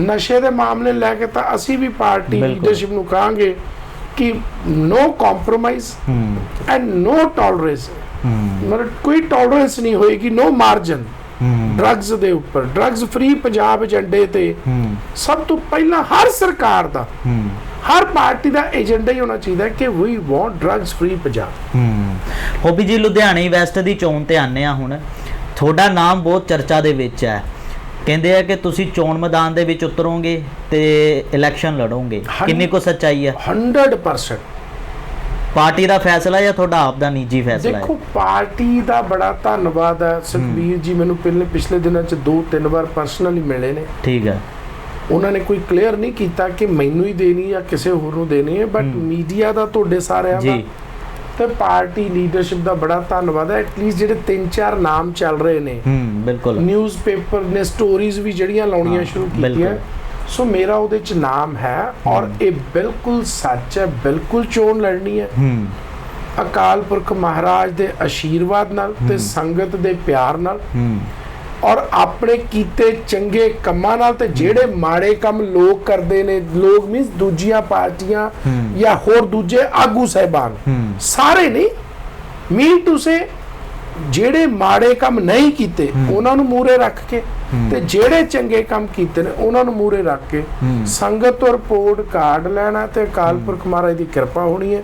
ਨਸ਼ੇ ਦੇ ਮਾਮਲੇ ਲੈ ਕੇ ਤਾਂ ਅਸੀਂ ਵੀ ਪਾਰਟੀ। ਲੀਡਰਸ਼ਿਪ ਨੂੰ ਕਹਾਂਗੇ ਕਿ ਨੋ ਕੰਪਰੋਮਾਈਜ਼ ਹੂੰ। ਐਂਡ ਨੋ ਟੋਲਰੈਂਸ ਹੂੰ। ਮਤਲਬ ਕੋਈ ਟੋਲਰੈਂਸ ਨਹੀਂ ਹੋਏਗੀ ਨੋ ਮਾਰਜਨ ਡਰੱਗਸ ਦੇ ਉੱਪਰ ਡਰੱਗਸ ਫ੍ਰੀ ਪੰਜਾਬ ਏਜੰਡੇ ਤੇ। ਸਭ ਤੋਂ ਪਹਿਲਾਂ ਹਰ ਸਰਕਾਰ ਦਾ ਹਰ ਪਾਰਟੀ ਦਾ ਏਜੰਡਾ ਹੀ ਹੋਣਾ ਚਾਹੀਦਾ ਕਿ we want drugs free Punjab. ਹੂੰ ਹੋਬੀ ਜੀ ਲੁਧਿਆਣੇ ਵੈਸਟ ਦੀ ਚੋਣ ਤੇ ਆਨੇ ਆ ਹੁਣ। ਤੁਹਾਡਾ ਨਾਮ ਬਹੁਤ ਚਰਚਾ ਦੇ ਵਿੱਚ ਹੈ। ਕਹਿੰਦੇ ਆ ਕਿ ਤੁਸੀਂ ਚੋਣ ਮੈਦਾਨ ਦੇ ਵਿੱਚ ਉਤਰੋਗੇ ਤੇ ਇਲੈਕਸ਼ਨ ਲੜੋਗੇ। ਕਿੰਨੀ ਕੋ ਸੱਚਾਈ ਹੈ? 100% ਪਾਰਟੀ ਦਾ ਫੈਸਲਾ ਜਾਂ ਤੁਹਾਡਾ ਆਪ ਦਾ ਨਿੱਜੀ ਫੈਸਲਾ ਹੈ? ਦੇਖੋ ਪਾਰਟੀ ਦਾ ਬੜਾ ਧੰਨਵਾਦ ਹੈ। ਸੁਖਬੀਰ ਜੀ ਮੈਨੂੰ ਪਹਿਲੇ ਪਿਛਲੇ ਦਿਨਾਂ ਚ ਦੋ ਤਿੰਨ ਵਾਰ ਪਰਸਨਲੀ ਮਿਲੇ ਨੇ। ਠੀਕ ਹੈ। ਉਹਨਾਂ ਨੇ ਕੋਈ ਕਲੀਅਰ ਨਹੀਂ ਕੀਤਾ ਕਿ ਮੈਨੂੰ ਹੀ ਦੇਣੀ ਜਾਂ ਕਿਸੇ ਹੋਰ ਨੂੰ ਦੇਣੀ ਹੈ ਬਟ। ਮੀਡੀਆ ਦਾ ਤੁਹਾਡੇ ਸਾਰਿਆਂ ਦਾ। ਜੀ। ਤੇ ਪਾਰਟੀ ਲੀਡਰਸ਼ਿਪ ਦਾ ਬੜਾ ਧੰਨਵਾਦ ਹੈ। ਐਟਲੀਸਟ ਜਿਹੜੇ ਤਿੰਨ ਚਾਰ ਨਾਮ ਚੱਲ ਰਹੇ ਨੇ। ਹੂੰ ਬਿਲਕੁਲ। ਨਿਊਜ਼ਪੇਪਰ ਨੇ ਸਟੋਰੀਜ਼ ਵੀ ਜਿਹੜੀਆਂ ਲਾਉਣੀਆਂ ਸ਼ੁਰੂ ਬਿਲਕੁਲ। ਕੀਤੀਆਂ। ਸੋ ਮੇਰਾ ਉਹਦੇ ਚ ਨਾਮ ਹੈ ਔਰ ਇਹ ਬਿਲਕੁਲ ਸੱਚ ਹੈ ਬਿਲਕੁਲ ਚੋਣ ਲੜਨੀ ਹੈ। ਅਕਾਲ ਪੁਰਖ ਮਹਾਰਾਜ ਦੇ ਆਸ਼ੀਰਵਾਦ ਨਾਲ ਤੇ ਸੰਗਤ ਦੇ ਪਿਆਰ ਨਾਲ ਔਰ ਆਪਣੇ ਕੀਤੇ ਚੰਗੇ ਕੰਮਾਂ ਨਾਲ ਤੇ ਜਿਹੜੇ ਮਾੜੇ ਕੰਮ ਲੋਕ ਕਰਦੇ ਨੇ ਲੋਕ ਮੀਨਸ ਦੂਜੀਆਂ ਪਾਰਟੀਆਂ। ਜਾਂ ਹੋਰ ਦੂਜੇ ਆਗੂ ਸਹਿਬਾਨ ਸਾਰੇ ਨਹੀਂ ਮੀਨ ਟੂ ਸੇ ਜਿਹੜੇ ਮਾੜੇ ਕੰਮ ਨਹੀਂ ਕੀਤੇ ਉਹਨਾਂ ਨੂੰ ਮੂਰੇ ਰੱਖ ਕੇ ਤੇ ਜਿਹੜੇ ਚੰਗੇ ਕੰਮ ਕੀਤੇ ਨੇ ਉਹਨਾਂ ਨੂੰ ਮੂਰੇ ਰੱਖ ਕੇ ਸੰਗਤ ਤੋਂ ਰਿਪੋਰਟ ਕਾਰਡ ਲੈਣਾ ਤੇ ਅਕਾਲ ਪੁਰਖ ਮਹਾਰਾਜ ਦੀ ਕਿਰਪਾ ਹੋਣੀ ਹੈ।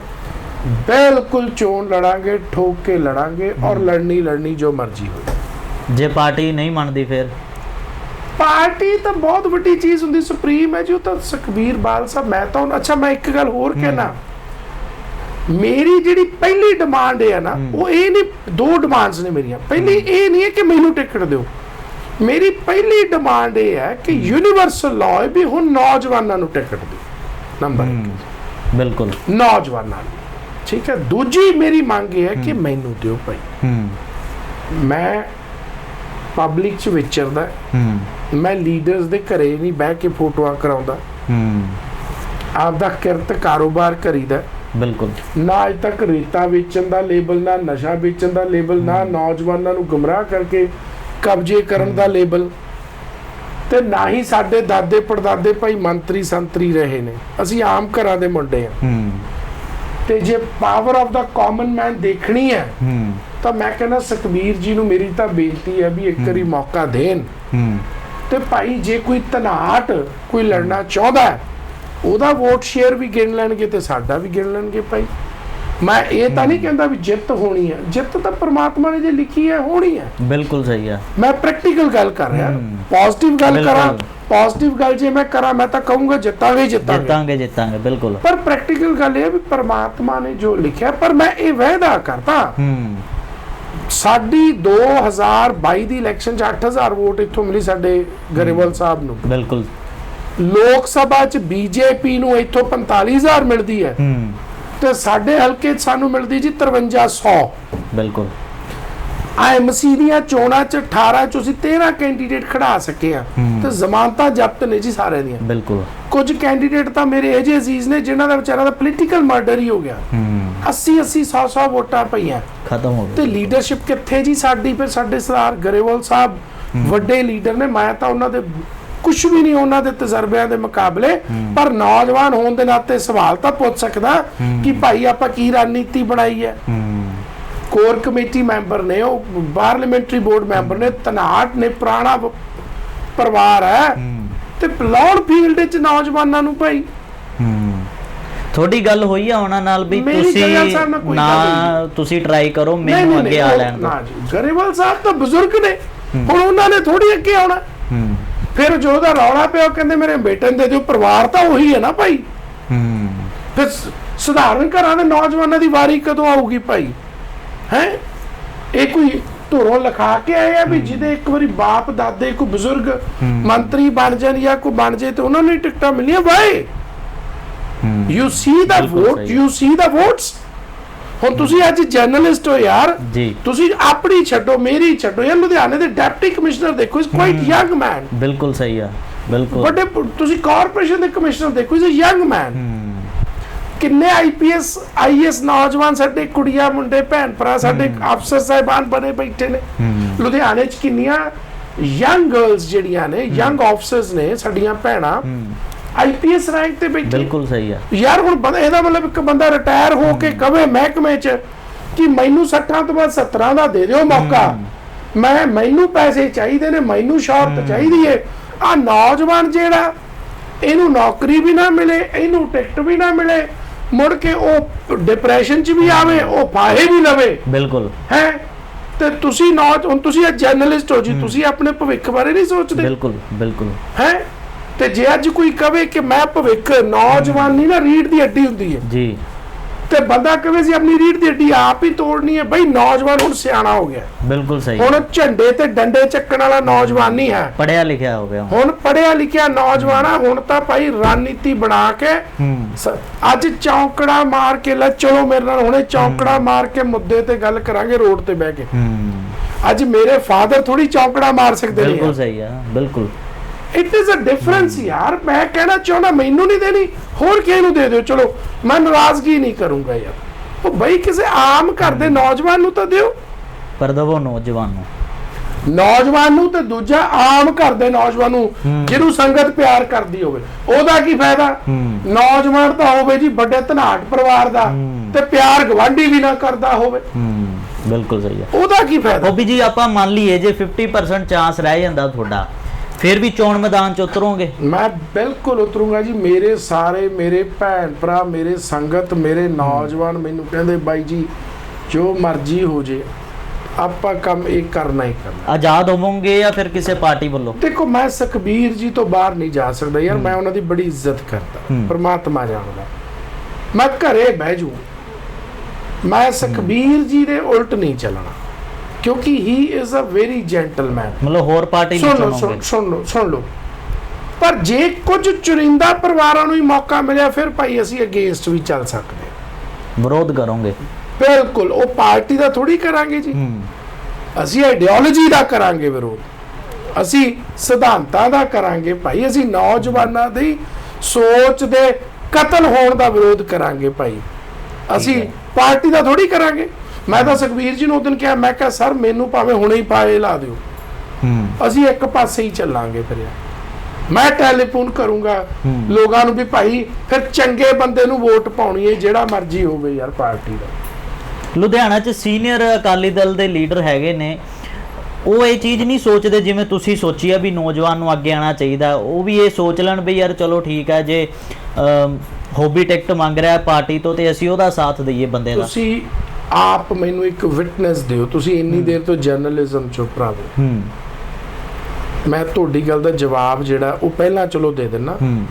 ਬਿਲਕੁਲ ਚੋਣ ਲੜਾਂਗੇ ਠੋਕ ਕੇ ਲੜਾਂਗੇ ਔਰ ਲੜਨੀ ਲੜਨੀ ਜੋ ਮਰਜ਼ੀ ਹੋਵੇ ਜੇ ਪਾਰਟੀ ਨਹੀਂ ਮੰਨਦੀ ਫਿਰ? ਪਾਰਟੀ ਤਾਂ ਬਹੁਤ ਵੱਡੀ ਚੀਜ਼ ਹੁੰਦੀ ਸੁਪਰੀਮ ਹੈ ਜੀ ਉਹ ਤਾਂ ਸੁਖਬੀਰ ਬਾਲ ਸਾਹਿਬ ਮੈਂ ਤਾਂ ਅੱਛਾ ਮੈਂ ਇੱਕ ਗੱਲ ਹੋਰ ਕਹਿਣਾ। ਮੇਰੀ ਜਿਹੜੀ ਪਹਿਲੀ ਡਿਮਾਂਡ ਹੈ ਨਾ ਉਹ ਇਹ ਨਹੀਂ ਦੋ ਡਿਮਾਂਡਸ ਨੇ ਮੇਰੀਆਂ। ਪਹਿਲੀ ਇਹ ਨਹੀਂ ਹੈ ਕਿ ਮੈਨੂੰ ਟਿਕਟ ਦਿਓ। ਮੇਰੀ ਪਹਿਲੀ ਡਿਮਾਂਡ ਇਹ ਹੈ ਕਿ ਯੂਨੀਵਰਸਲ ਲਾਅ ਵੀ ਹੁਣ ਨੌਜਵਾਨਾਂ ਨੂੰ ਟਿਕਟ ਦਿਓ ਨੰਬਰ 1 ਬਿਲਕੁਲ। ਨੌਜਵਾਨਾਂ ਨੂੰ। ਠੀਕ ਹੈ? ਦੂਜੀ ਮੇਰੀ ਮੰਗ ਇਹ ਹੈ ਕਿ ਮੈਨੂੰ ਦਿਓ ਭਾਈ। ਮੈਂ ਪਬਲਿਕ ਚ ਵਿਚਰਦਾ। ਮੈਂ ਲੀਡਰਸ ਦੇ ਘਰੇ ਨਹੀਂ ਬਹਿ ਕੇ ਫੋਟੋਆਂ ਕਰਾਉਂਦਾ। ਆਪਦਾ ਕਿਰਤ ਕਾਰੋਬਾਰ ਕਰੀਦਾ। ਬਿਲਕੁਲ। ਨਾ ਅਜ ਤੱਕ ਰੇਤਾ ਵੇਚਣ ਦਾ ਲੇਬਲ ਨਾ ਨਸ਼ਾ ਵੇਚਣ ਦਾ ਲੇਬਲ ਨਾ ਨੌਜਵਾਨਾਂ ਨੂੰ ਗੁੰਮਰਾਹ ਕਰਕੇ ਕਬਜ਼ੇ ਕਰਨ ਦਾ ਲੇਬਲ। ਤੇ ਨਾ ਹੀ ਸਾਡੇ ਦਾਦੇ ਪੜਦਾਦੇ ਭਾਈ ਮੰਤਰੀ ਸੰਤਰੀ ਰਹੇ ਨੇ। ਅਸੀਂ ਆਮ ਘਰਾਂ ਦੇ ਮੁੰਡੇ ਆ ਤੇ ਜੇ power of the common man ਦੇਖਣੀ ਹੈ ਤਾਂ ਮੈਂ ਕਹਿੰਦਾ ਸੁਖਬੀਰ ਜੀ ਨੂੰ ਮੇਰੀ ਤਾਂ ਬੇਨਤੀ ਹੈ ਵੀ ਇੱਕ ਵਾਰੀ ਮੌਕਾ ਦੇਣ। ਤੇ ਭਾਈ ਜੇ ਕੋਈ ਤਨਾਟ ਕੋਈ ਲੜਨਾ ਚਾਹੁੰਦਾ ਉਹਦਾ ਵੋਟ ਸ਼ੇਅਰ ਵੀ ਗਿਣ ਲੈਣਗੇ ਤੇ ਸਾਡਾ ਵੀ ਗਿਣ ਲੈਣਗੇ ਭਾਈ। ਮੈਂ ਇਹ ਤਾਂ ਨਹੀਂ ਕਹਿੰਦਾ ਵੀ ਜਿੱਤ ਹੋਣੀ ਹੈ ਜਿੱਤ ਤਾਂ ਪ੍ਰਮਾਤਮਾ ਨੇ ਜੇ ਲਿਖੀ ਹੈ ਹੋਣੀ ਹੈ ਬਿਲਕੁਲ ਸਹੀ ਆ। ਮੈਂ ਪ੍ਰੈਕਟੀਕਲ ਗੱਲ ਕਰ ਰਿਹਾ। ਪੋਜ਼ਿਟਿਵ ਗੱਲ। ਕਰਾਂ ਪੋਜ਼ਿਟਿਵ ਗੱਲ ਜੇ ਮੈਂ ਕਰਾਂ ਮੈਂ ਤਾਂ ਕਹੂੰਗਾ ਜਿੱਤਾਂਗੇ ਹੀ ਜਿੱਤਾਂਗੇ। ਜਿੱਤਾਂਗੇ ਜਿੱਤਾਂਗੇ ਬਿਲਕੁਲ। ਪਰ ਪ੍ਰੈਕਟੀਕਲ ਗੱਲ ਇਹ ਹੈ ਵੀ ਪ੍ਰਮਾਤਮਾ ਨੇ ਜੋ ਲਿਖਿਆ ਪਰ ਮੈਂ ਇਹ ਵਾਅਦਾ ਕਰਦਾ। ਹੂੰ। ਸਾਡੀ 2022 ਦੀ ਇਲੈਕਸ਼ਨ ਚ 8000 ਵੋਟ ਇੱਥੋਂ ਮਿਲੀ ਸਾਡੇ ਗਰੇਵਾਲ ਸਾਹਿਬ ਨੂੰ। ਬਿਲਕੁਲ। ਲੋਕ ਸਭਾ ਚ ਬੀਜੇਪੀ ਨੂੰ ਇੱਥੋਂ 45000 ਮਿਲਦੀ ਹੈ। ਹੂੰ। ਤੇ ਸਾਡੇ ਹਲਕੇ 'ਚ ਸਾਨੂੰ ਮਿਲਦੀ ਜੀ 5300 ਬਿਲਕੁਲ। ਐਮਸੀ ਦੀਆਂ ਚੋਣਾਂ ਚ 18 ਚ ਅਸੀਂ 13 ਕੈਂਡੀਡੇਟ ਖੜਾ ਸਕੇ ਆ। ਤੇ ਜ਼ਮਾਨਤਾਂ ਜ਼ਬਤ ਨੇ ਜੀ ਸਾਰਿਆਂ ਦੀਆਂ। ਬਿਲਕੁਲ। ਕੁਝ ਕੈਂਡੀਡੇਟ ਤਾਂ ਮੇਰੇ ਇਹ ਜਿਹੇ ਅਜ਼ੀਜ਼ ਨੇ ਜਿਨ੍ਹਾਂ ਦਾ ਵਿਚਾਰਾ ਦਾ ਪੋਲੀਟੀਕਲ ਮਰਡਰ ਹੀ ਹੋ ਗਿਆ। ਹੂੰ। 80 80 100 100 ਵੋਟਾਂ ਪਈਆਂ। ਖਤਮ ਹੋ ਤੇ ਗਿਆ ਲੀਡਰਸ਼ਿਪ ਕਿੱਥੇ ਜੀ ਸਾਡੀ? ਫਿਰ ਸਾਡੇ ਸਰਦਾਰ ਗਰੇਵਾਲ ਸਾਹਿਬ ਵੱਡੇ ਲੀਡਰ ਨੇ। ਮੈਂ ਤਾਂ ਉਹਨਾਂ ਦੇ ਕੁਝ ਵੀ ਨਹੀਂ ਉਹਨਾਂ ਦੇ ਤਜਰਬਿਆਂ ਦੇ ਮੁਕਾਬਲੇ ਪਰ ਨੌਜਵਾਨ ਹੋਣ ਦੇ ਨਾਤੇ ਸਵਾਲ ਤਾਂ ਪੁੱਛ ਸਕਦਾ ਕਿ ਭਾਈ ਆਪਾਂ ਕੀ ਰਣਨੀਤੀ ਬਣਾਈ ਹੈ? ਕੋਰ ਕਮੇਟੀ ਮੈਂਬਰ ਨੇ ਉਹ ਪਾਰਲੀਮੈਂਟਰੀ ਬੋਰਡ ਮੈਂਬਰ ਨੇ ਤਨਾਟ ਨੇ ਪੁਰਾਣਾ ਪਰਿਵਾਰ ਹੈ। ਤੇ ਪਲੌੜ ਫੀਲਡ ਵਿੱਚ ਨੌਜਵਾਨਾਂ ਨੂੰ ਭਾਈ। ਤੁਹਾਡੀ ਗੱਲ ਹੋਈ ਆ ਉਹਨਾਂ ਨਾਲ ਵੀ ਤੁਸੀਂ ਨਾ ਤੁਸੀਂ ਟਰਾਈ ਕਰੋ ਮੈਨੂੰ ਅੱਗੇ ਆ ਲੈਣ ਦਿਓ। ਗਰੇਵਾਲ ਸਾਹਿਬ ਤਾਂ ਬਜ਼ੁਰਗ ਨੇ। ਹੁਣ ਉਹਨਾਂ ਨੇ ਥੋੜੀ ਅੱਗੇ ਆਉਣਾ। ਫਿਰ ਜੋ ਉਹਦਾ ਰੌਲਾ ਪਿਆ ਉਹ ਕਹਿੰਦੇ ਮੇਰੇ ਬੇਟੇ ਨੂੰ ਦੇ ਦਿਓ ਪਰਿਵਾਰ ਤਾਂ ਉਹੀ ਹੈ ਨਾ ਭਾਈ। ਹੂੰ। ਫਿਰ ਸਧਾਰਨ ਘਰਾਂ ਦੇ ਨੌਜਵਾਨਾਂ ਦੀ ਵਾਰੀ ਕਦੋਂ ਆਊਗੀ ਭਾਈ? ਹੈ? ਇਹ ਕੋਈ ਧੁਰੋਂ ਲਿਖਾ ਕੇ ਆਏ ਆ ਵੀ ਜਿਹਦੇ ਇੱਕ ਵਾਰੀ ਬਾਪ ਦਾਦੇ ਕੋਈ ਬਜ਼ੁਰਗ ਮੰਤਰੀ ਬਣ ਜਾਣ ਜਾਂ ਕੋਈ ਬਣ ਜੇ ਤੇ ਉਹਨਾਂ ਨੂੰ ਹੀ ਟਿਕਟਾਂ ਮਿਲੀਆਂ ਵਾਏ। ਹੂੰ। You see the vote. You see the votes ਹੁਣ ਤੁਸੀਂ ਅੱਜ ਜਰਨਲਿਸਟ ਹੋ ਯਾਰ। ਤੁਸੀਂ ਆਪਣੀ ਛੱਡੋ ਮੇਰੀ ਛੱਡੋ। ਯਾਰ ਲੁਧਿਆਣੇ ਦੇ ਡਿਪਟੀ ਕਮਿਸ਼ਨਰ ਦੇਖੋ ਇਸ ਕੁਆਇਟ ਯੰਗ ਮੈਨ ਬਿਲਕੁਲ ਸਹੀ ਆ ਬਿਲਕੁਲ। ਵੱਡੇ ਤੁਸੀਂ ਕਾਰਪੋਰੇਸ਼ਨ ਦੇ ਕਮਿਸ਼ਨਰ ਦੇਖੋ ਇਸ ਯੰਗ ਮੈਨ ਕਿੰਨੇ ਆਈਪੀਐਸ ਆਈਐਸ ਨੌਜਵਾਨ ਸਾਡੇ ਕੁੜੀਆਂ ਮੁੰਡੇ ਭੈਣ ਭਰਾ ਸਾਡੇ ਅਫਸਰ ਸਾਹਿਬਾਨ ਬਣੇ ਬੈਠੇ ਨੇ। ਲੁਧਿਆਣੇ 'ਚ ਕਿੰਨੀਆਂ ਯੰਗ ਗਰਲਸ ਜਿਹੜੀਆਂ ਨੇ ਯੰਗ ਆਫਸਰਸ ਨੇ ਸਾਡੀਆਂ ਭੈਣਾਂ। ਆਈਪੀਐਸ ਰੈਂਕ ਤੇ ਬੈਠੀ। ਬਿਲਕੁਲ ਸਹੀ ਆ। ਯਾਰ ਹੁਣ ਬੰਦਾ ਇਹਦਾ ਮਤਲਬ ਇੱਕ ਬੰਦਾ ਰਿਟਾਇਰ ਹੋ ਕੇ ਕਵੇ ਮਹਿਕਮੇ 'ਚ ਕਿ ਮੈਨੂੰ 60 ਤੋਂ ਬਾਅਦ 17 ਦਾ ਦੇ ਦਿਓ ਮੌਕਾ। ਮੈਂ ਮੈਨੂੰ ਪੈਸੇ ਚਾਹੀਦੇ ਨੇ ਮੈਨੂੰ ਸ਼ੌਹਰਤ ਚਾਹੀਦੀ ਏ। ਆ ਨੌਜਵਾਨ ਜਿਹੜਾ ਇਹਨੂੰ ਨੌਕਰੀ ਵੀ ਨਾ ਮਿਲੇ ਇਹਨੂੰ ਟਿਕਟ ਵੀ ਨਾ ਮਿਲੇ ਮੁੜ ਕੇ ਉਹ ਡਿਪਰੈਸ਼ਨ 'ਚ ਵੀ ਆਵੇ ਉਹ ਫਾਹੇ ਵੀ ਲਵੇ। ਬਿਲਕੁਲ। ਹੈ? ਤੇ ਤੁਸੀਂ ਨੌਜ ਹੁਣ ਤੁਸੀਂ ਜਰਨਲਿਸਟ ਹੋ ਜੀ ਤੁਸੀਂ ਆਪਣੇ ਭਵਿੱਖ ਬਾਰੇ ਨਹੀਂ ਸੋਚਦੇ। ਬਿਲਕੁਲ ਬਿਲਕੁਲ। ਹੈ? ਤੇ ਜੇ ਅੱਜ ਕੋਈ ਕਵੇ ਕਿ ਮੈਂ ਭਵਿੱਖ ਨੌਜਵਾਨੀ ਨਾ ਰੀੜ ਦੀ ਹੱਡੀ ਹੁੰਦੀ ਹੈ। ਜੀ। ਤੇ ਬੰਦਾ ਕਵੇ ਸੀ ਆਪਣੀ ਰੀੜ ਦੀ ਹੱਡੀ ਆਪ ਹੀ ਤੋੜਨੀ ਹੈ ਬਈ ਨੌਜਵਾਨ ਹੁਣ ਸਿਆਣਾ ਹੋ ਗਿਆ। ਬਿਲਕੁਲ ਸਹੀ। ਹੁਣ ਝੰਡੇ ਤੇ ਡੰਡੇ ਚੱਕਣ ਵਾਲਾ ਨੌਜਵਾਨ ਨਹੀਂ ਹੈ। ਪੜਿਆ ਲਿਖਿਆ ਹੋ ਗਿਆ ਹੁਣ। ਪੜਿਆ ਲਿਖਿਆ ਨੌਜਵਾਨ ਆ ਹੁਣ ਤਾਂ ਭਾਈ ਰਣਨੀਤੀ ਬਣਾ ਕੇ ਸ- ਅੱਜ ਚੌਂਕੜਾ ਮਾਰ ਕੇ ਲੈ ਚਲੋ ਮੇਰੇ ਨਾਲ ਹੁਣੇ ਚੌਂਕੜਾ ਮਾਰ ਕੇ ਮੁੱਦੇ ਤੇ ਗੱਲ ਕਰਾਂਗੇ ਰੋਡ ਤੇ ਬਹਿ ਕੇ। ਹੂੰ। ਅੱਜ ਮੇਰੇ ਫਾਦਰ ਥੋੜੀ ਚੌਂਕੜਾ ਮਾਰ ਸਕਦੇ ਨੇ। ਬਿਲਕੁਲ ਸਹੀ ਆ ਬਿਲਕੁਲ। ਇਟ ਇਜ਼ ਅ ਡਿਫਰੈਂਸ ਯਾਰ। ਮੈਂ ਕਹਿਣਾ ਚਾਹੁੰਦਾ ਮੈਨੂੰ ਨਹੀਂ ਦੇਣੀ। ਹੋਰ ਕਿਸੇ ਨੂੰ ਦੇ ਦਿਓ। ਚਲੋ ਮੈਂ ਨਾਰਾਜ਼ਗੀ ਨਹੀਂ ਕਰੂੰਗਾ ਯਾਰ। ਉਹ ਬਈ ਕਿਸੇ ਆਮ ਘਰ ਦੇ ਨੌਜਵਾਨ ਨੂੰ ਤਾਂ ਦਿਓ। ਪਰ ਦਵੋ ਨੌਜਵਾਨ ਨੂੰ। ਨੌਜਵਾਨ ਨੂੰ ਤੇ ਦੂਜਾ ਆਮ ਘਰ ਦੇ ਨੌਜਵਾਨ ਨੂੰ ਜਿਹਨੂੰ ਸੰਗਤ ਪਿਆਰ ਕਰਦੀ ਹੋਵੇ। ਉਹਦਾ ਕੀ ਫਾਇਦਾ? ਹੂੰ ਨੌਜਵਾਨ ਤਾਂ ਹੋਵੇ ਜੀ ਵੱਡੇ ਧਨਾਟ ਪਰਿਵਾਰ ਦਾ ਤੇ ਪਿਆਰ ਗਵਾਂਢੀ ਵੀ ਨਾ ਕਰਦਾ ਹੋਵੇ। ਹੂੰ ਬਿਲਕੁਲ ਸਹੀ ਆ। ਉਹਦਾ ਕੀ ਫਾਇਦਾ? ਓਬੀ ਜੀ ਆਪਾਂ ਮੰਨ ਲਈਏ ਜੇ 50% ਚਾਂਸ ਰਹਿ ਜਾਂਦਾ ਤੁਹਾਡਾ ਫਿਰ ਵੀ ਚੋਣ ਮੈਦਾਨ 'ਚ ਉਤਰੋਗੇ? ਮੈਂ ਬਿਲਕੁਲ ਉਤਰੂੰਗਾ ਜੀ। ਮੇਰੇ ਸਾਰੇ ਮੇਰੇ ਭੈਣ ਭਰਾ ਮੇਰੇ ਸੰਗਤ ਮੇਰੇ ਨੌਜਵਾਨ ਮੈਨੂੰ ਕਹਿੰਦੇ ਬਾਈ ਜੀ ਜੋ ਮਰਜ਼ੀ ਹੋ ਜੇ ਆਪਾਂ ਕੰਮ ਇਹ ਕਰਨਾ ਹੀ ਕਰਨਾ। ਆਜ਼ਾਦ ਹੋਵੋਗੇ ਜਾਂ ਫਿਰ ਕਿਸੇ ਪਾਰਟੀ ਵੱਲੋਂ? ਦੇਖੋ ਮੈਂ ਸੁਖਬੀਰ ਜੀ ਤੋਂ ਬਾਹਰ ਨਹੀਂ ਜਾ ਸਕਦਾ ਯਾਰ। ਮੈਂ ਉਹਨਾਂ ਦੀ ਬੜੀ ਇੱਜ਼ਤ ਕਰਦਾ। ਪ੍ਰਮਾਤਮਾ ਜਾਣਦਾ। ਮੈਂ ਘਰੇ ਬਹਿ ਜੂ ਮੈਂ ਸੁਖਬੀਰ ਜੀ ਦੇ ਉਲਟ ਨਹੀਂ ਚੱਲਣਾ। ਕਿਉਂਕਿ he is a very gentleman ਮਤਲਬ ਹੋਰ ਪਾਰਟੀ ਨਹੀਂ ਸੁਣ ਲਓ ਸੁਣ ਚੁਣੋਗੇ ਸੁਣ ਲਓ ਸੁਣ ਲਓ। ਪਰ ਜੇ ਕੁਝ ਚੁਰਿੰਦਾ ਪਰਿਵਾਰਾਂ ਨੂੰ ਹੀ ਮੌਕਾ ਮਿਲਿਆ ਫਿਰ ਭਾਈ ਅਸੀਂ ਅਗੇਂਸਟ ਵੀ ਚੱਲ ਸਕਦੇ ਹਾਂ। ਵਿਰੋਧ ਕਰੋਗੇ। ਬਿਲਕੁਲ ਉਹ ਪਾਰਟੀ ਦਾ ਥੋੜੀ ਕਰਾਂਗੇ ਜੀ। ਅਸੀਂ ਆਈਡੀਓਲੋਜੀ ਦਾ ਕਰਾਂਗੇ ਵਿਰੋਧ। ਅਸੀਂ ਸਿਧਾਂਤਾਂ ਦਾ ਕਰਾਂਗੇ ਭਾਈ। ਅਸੀਂ ਨੌਜਵਾਨਾਂ ਦੀ ਸੋਚ ਦੇ ਕਤਲ ਹੋਣ ਦਾ ਵਿਰੋਧ ਕਰਾਂਗੇ ਭਾਈ। ਅਸੀਂ। ਪਾਰਟੀ ਦਾ ਥੋੜੀ ਕਰਾਂਗੇ। ਮੈਂ ਤਾਂ ਸੁਖਬੀਰ ਜੀ ਨੂੰ ਉਦੋਂ ਕਿਹਾ ਮੈਂ ਕਿਹਾ ਸਰ ਮੈਨੂੰ ਭਾਵੇਂ ਹੁਣੇ ਹੀ ਪਾਏ ਲਾ ਦਿਓ। ਹੂੰ। ਅਸੀਂ ਇੱਕ ਪਾਸੇ ਹੀ ਚੱਲਾਂਗੇ ਫਿਰ। ਮੈਂ ਟੈਲੀਫੋਨ ਕਰੂੰਗਾ। ਲੋਕਾਂ ਨੂੰ ਵੀ ਭਾਈ ਫਿਰ ਚੰਗੇ ਬੰਦੇ ਨੂੰ ਵੋਟ ਪਾਉਣੀ ਹੈ ਜਿਹੜਾ ਮਰਜ਼ੀ ਹੋਵੇ ਯਾਰ ਪਾਰਟੀ ਦਾ। ਲੁਧਿਆਣਾ 'ਚ ਸੀਨੀਅਰ ਅਕਾਲੀ ਦਲ ਦੇ ਲੀਡਰ ਹੈਗੇ ਨੇ। ਉਹ ਇਹ ਚੀਜ਼ ਨਹੀਂ ਸੋਚਦੇ ਜਿਵੇਂ ਤੁਸੀਂ ਸੋਚੀ ਆ ਵੀ ਨੌਜਵਾਨ ਨੂੰ ਅੱਗੇ ਆਉਣਾ ਚਾਹੀਦਾ। ਉਹ ਵੀ ਇਹ ਸੋਚ ਲੈਣ ਵੀ ਯਾਰ ਚਲੋ ਠੀਕ ਹੈ ਜੇ ਹੌਬੀ ਟਿਕਟ ਮੰਗ ਰਿਹਾ ਪਾਰਟੀ ਤੋਂ ਤੇ ਅਸੀਂ ਉਹਦਾ ਸਾਥ ਦਈਏ ਬੰਦੇ ਦਾ। ਤੁਸੀਂ ਆਪ ਮੈਨੂੰ ਇੱਕ ਵਿਟਨੈਸ ਦਿਓ। ਤੁਸੀਂ ਇੰਨੀ ਦੇਰ ਤੋਂ ਜਰਨਲਿਜ਼ਮ ਚੋਂ ਭਰਾਵੋ। ਹੂੰ। ਮੈਂ ਤੁਹਾਡੀ ਗੱਲ ਦਾ ਜਵਾਬ ਜਿਹੜਾ ਉਹ ਪਹਿਲਾਂ ਚਲੋ ਦੇ ਦਿੰਨਾ। ਹੂੰ।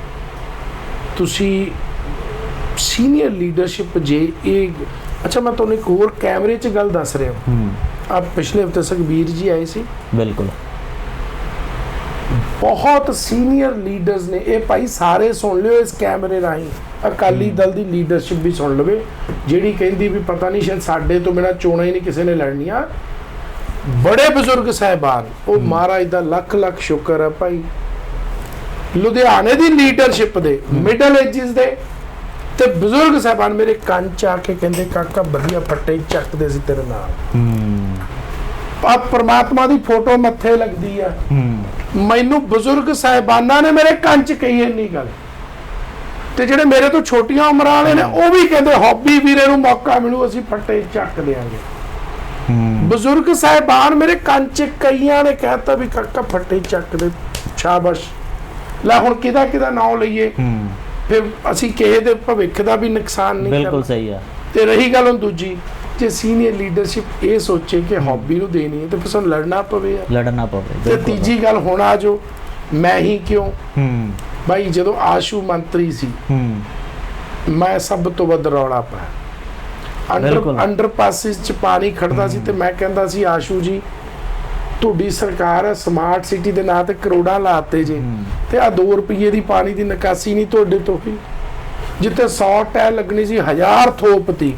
ਤੁਸੀਂ ਸੀਨੀਅਰ ਲੀਡਰਸ਼ਿਪ ਜੇ ਇਹ ਅੱਛਾ ਮੈਂ ਤੁਹਾਨੂੰ ਇੱਕ ਹੋਰ ਕੈਮਰੇ 'ਚ ਗੱਲ ਦੱਸ ਰਿਹਾ। ਹੂੰ। ਆ ਪਿਛਲੇ ਹਫ਼ਤੇ ਸੁਖਬੀਰ ਜੀ ਆਏ ਸੀ। ਬਿਲਕੁਲ। ਬਹੁਤ ਸੀਨੀਅਰ ਲੀਡਰਸ ਨੇ। ਇਹ ਭਾਈ ਸਾਰੇ ਸੁਣ ਲਿਓ ਇਸ ਕੈਮਰੇ ਰਾਹੀਂ। ਅਕਾਲੀ ਦਲ ਦੀ ਲੀਡਰਸ਼ਿਪ ਵੀ ਸੁਣ ਲਵੇ। ਜਿਹੜੀ ਕਹਿੰਦੀ ਵੀ ਪਤਾ ਨਹੀਂ ਸ਼ਾਇਦ ਸਾਡੇ ਤੋਂ ਬਿਨਾ ਚੋਣਾਂ ਹੀ ਨਹੀਂ ਕਿਸੇ ਨੇ ਲੜਨੀਆਂ। ਬੜੇ ਬਜ਼ੁਰਗ ਸਹਿਬਾਨ। ਉਹ ਮਹਾਰਾਜ ਦਾ ਲੱਖ ਲੱਖ ਸ਼ੁਕਰ ਹੈ ਭਾਈ। ਲੁਧਿਆਣੇ ਦੀ ਲੀਡਰਸ਼ਿਪ ਦੇ ਮਿਡਲ ਏਜਸ ਦੇ। ਤੇ ਬਜ਼ੁਰਗ ਸਹਿਬਾਨ ਮੇਰੇ ਕੰਨ ਚ ਆ ਕੇ ਕਹਿੰਦੇ ਕਾਕਾ ਵਧੀਆ ਫੱਟੇ ਚੱਕਦੇ ਸੀ ਤੇਰੇ ਨਾਲ। ਹੂੰ। ਪ੍ਰਮਾਤਮਾ ਦੀ ਫੋਟੋ ਮੱਥੇ ਲੱਗਦੀ ਆ। ਮੈਨੂੰ ਬਜ਼ੁਰਗ ਸਾਹਿਬਾਨਾਂ ਨੇ ਮੇਰੇ ਕੰਨ 'ਚ ਕਹੀ ਇੰਨੀ ਗੱਲ। ਤੇ ਜਿਹੜੇ ਮੇਰੇ ਤੋਂ ਛੋਟੀਆਂ ਉਮਰਾਂ ਵਾਲੇ ਨੇ ਉਹ ਵੀ ਕਹਿੰਦੇ ਹੌਬੀ ਵੀਰੇ ਨੂੰ ਮੌਕਾ ਮਿਲੂ ਅਸੀਂ ਫੱਟੇ ਚੱਕ ਦਿਆਂਗੇ। ਹੂੰ ਬਜ਼ੁਰਗ ਸਾਹਿਬਾਨ ਮੇਰੇ ਕੰਨ 'ਚ ਕਈਆਂ ਨੇ ਕਹਿਤਾ ਵੀ ਕਾਕਾ ਫੱਟੇ ਚੱਕ ਦੇ ਸ਼ਾਬਾਸ਼। ਲੈ ਹੁਣ ਕਿਹਦਾ ਕਿਹਦਾ ਨਾਮ ਲਈਏ। ਫਿਰ ਅਸੀਂ ਕਿਸੇ ਦੇ ਭਵਿੱਖ ਦਾ ਵੀ ਨੁਕਸਾਨ ਨਹੀਂ ਬਿਲਕੁਲ ਸਹੀ ਆ। ਤੇ ਰਹੀ ਗੱਲ ਹੁਣ ਦੂਜੀ। ਜੇ ਸੀਨੀਅਰ ਲੀਡਰਸ਼ਿਪ ਇਹ ਸੋਚੇ ਕਿ ਹੌਬੀ ਨੂੰ ਦੇਣੀ ਹੈ ਤੇ ਫਿਰ ਸਾਨੂੰ ਲੜਨਾ ਪਵੇ ਲੜਨਾ ਪਵੇ ਤੇ। ਤੀਜੀ ਗੱਲ ਹੁਣ ਆ ਜੋ ਮੈਂ ਹੀ ਕਿਉਂ? ਹੂੰ। ਭਾਈ ਜਦੋਂ ਆਸ਼ੂ ਮੰਤਰੀ ਸੀ ਹੂੰ। ਮੈਂ ਸਭ ਤੋਂ ਵੱਧ ਰੌਲਾ ਪਾਇਆ। ਅੰਡਰ। ਅੰਡਰ ਪਾਸਿਸ ਚ ਪਾਣੀ ਖੜਦਾ ਸੀ ਤੇ ਮੈਂ ਕਹਿੰਦਾ ਸੀ ਆਸ਼ੂ ਜੀ ਤੁਹਾਡੀ ਸਰਕਾਰ ਹੈ ਸਮਾਰਟ ਸਿਟੀ ਦੇ ਨਾਂ ਤੇ ਕਰੋੜਾਂ ਲਾਤੇ ਜੇ ਤੇ ਆ 2 ਰੁਪਏ ਦੀ ਪਾਣੀ ਦੀ ਨਿਕਾਸੀ ਨਹੀਂ ਤੁਹਾਡੇ ਤੋਂ ਹੋਈ। ਜਿੱਥੇ 100 ਟੈਲ ਲੱਗਣੀ ਸੀ 1000 ਥੋਪਤੀ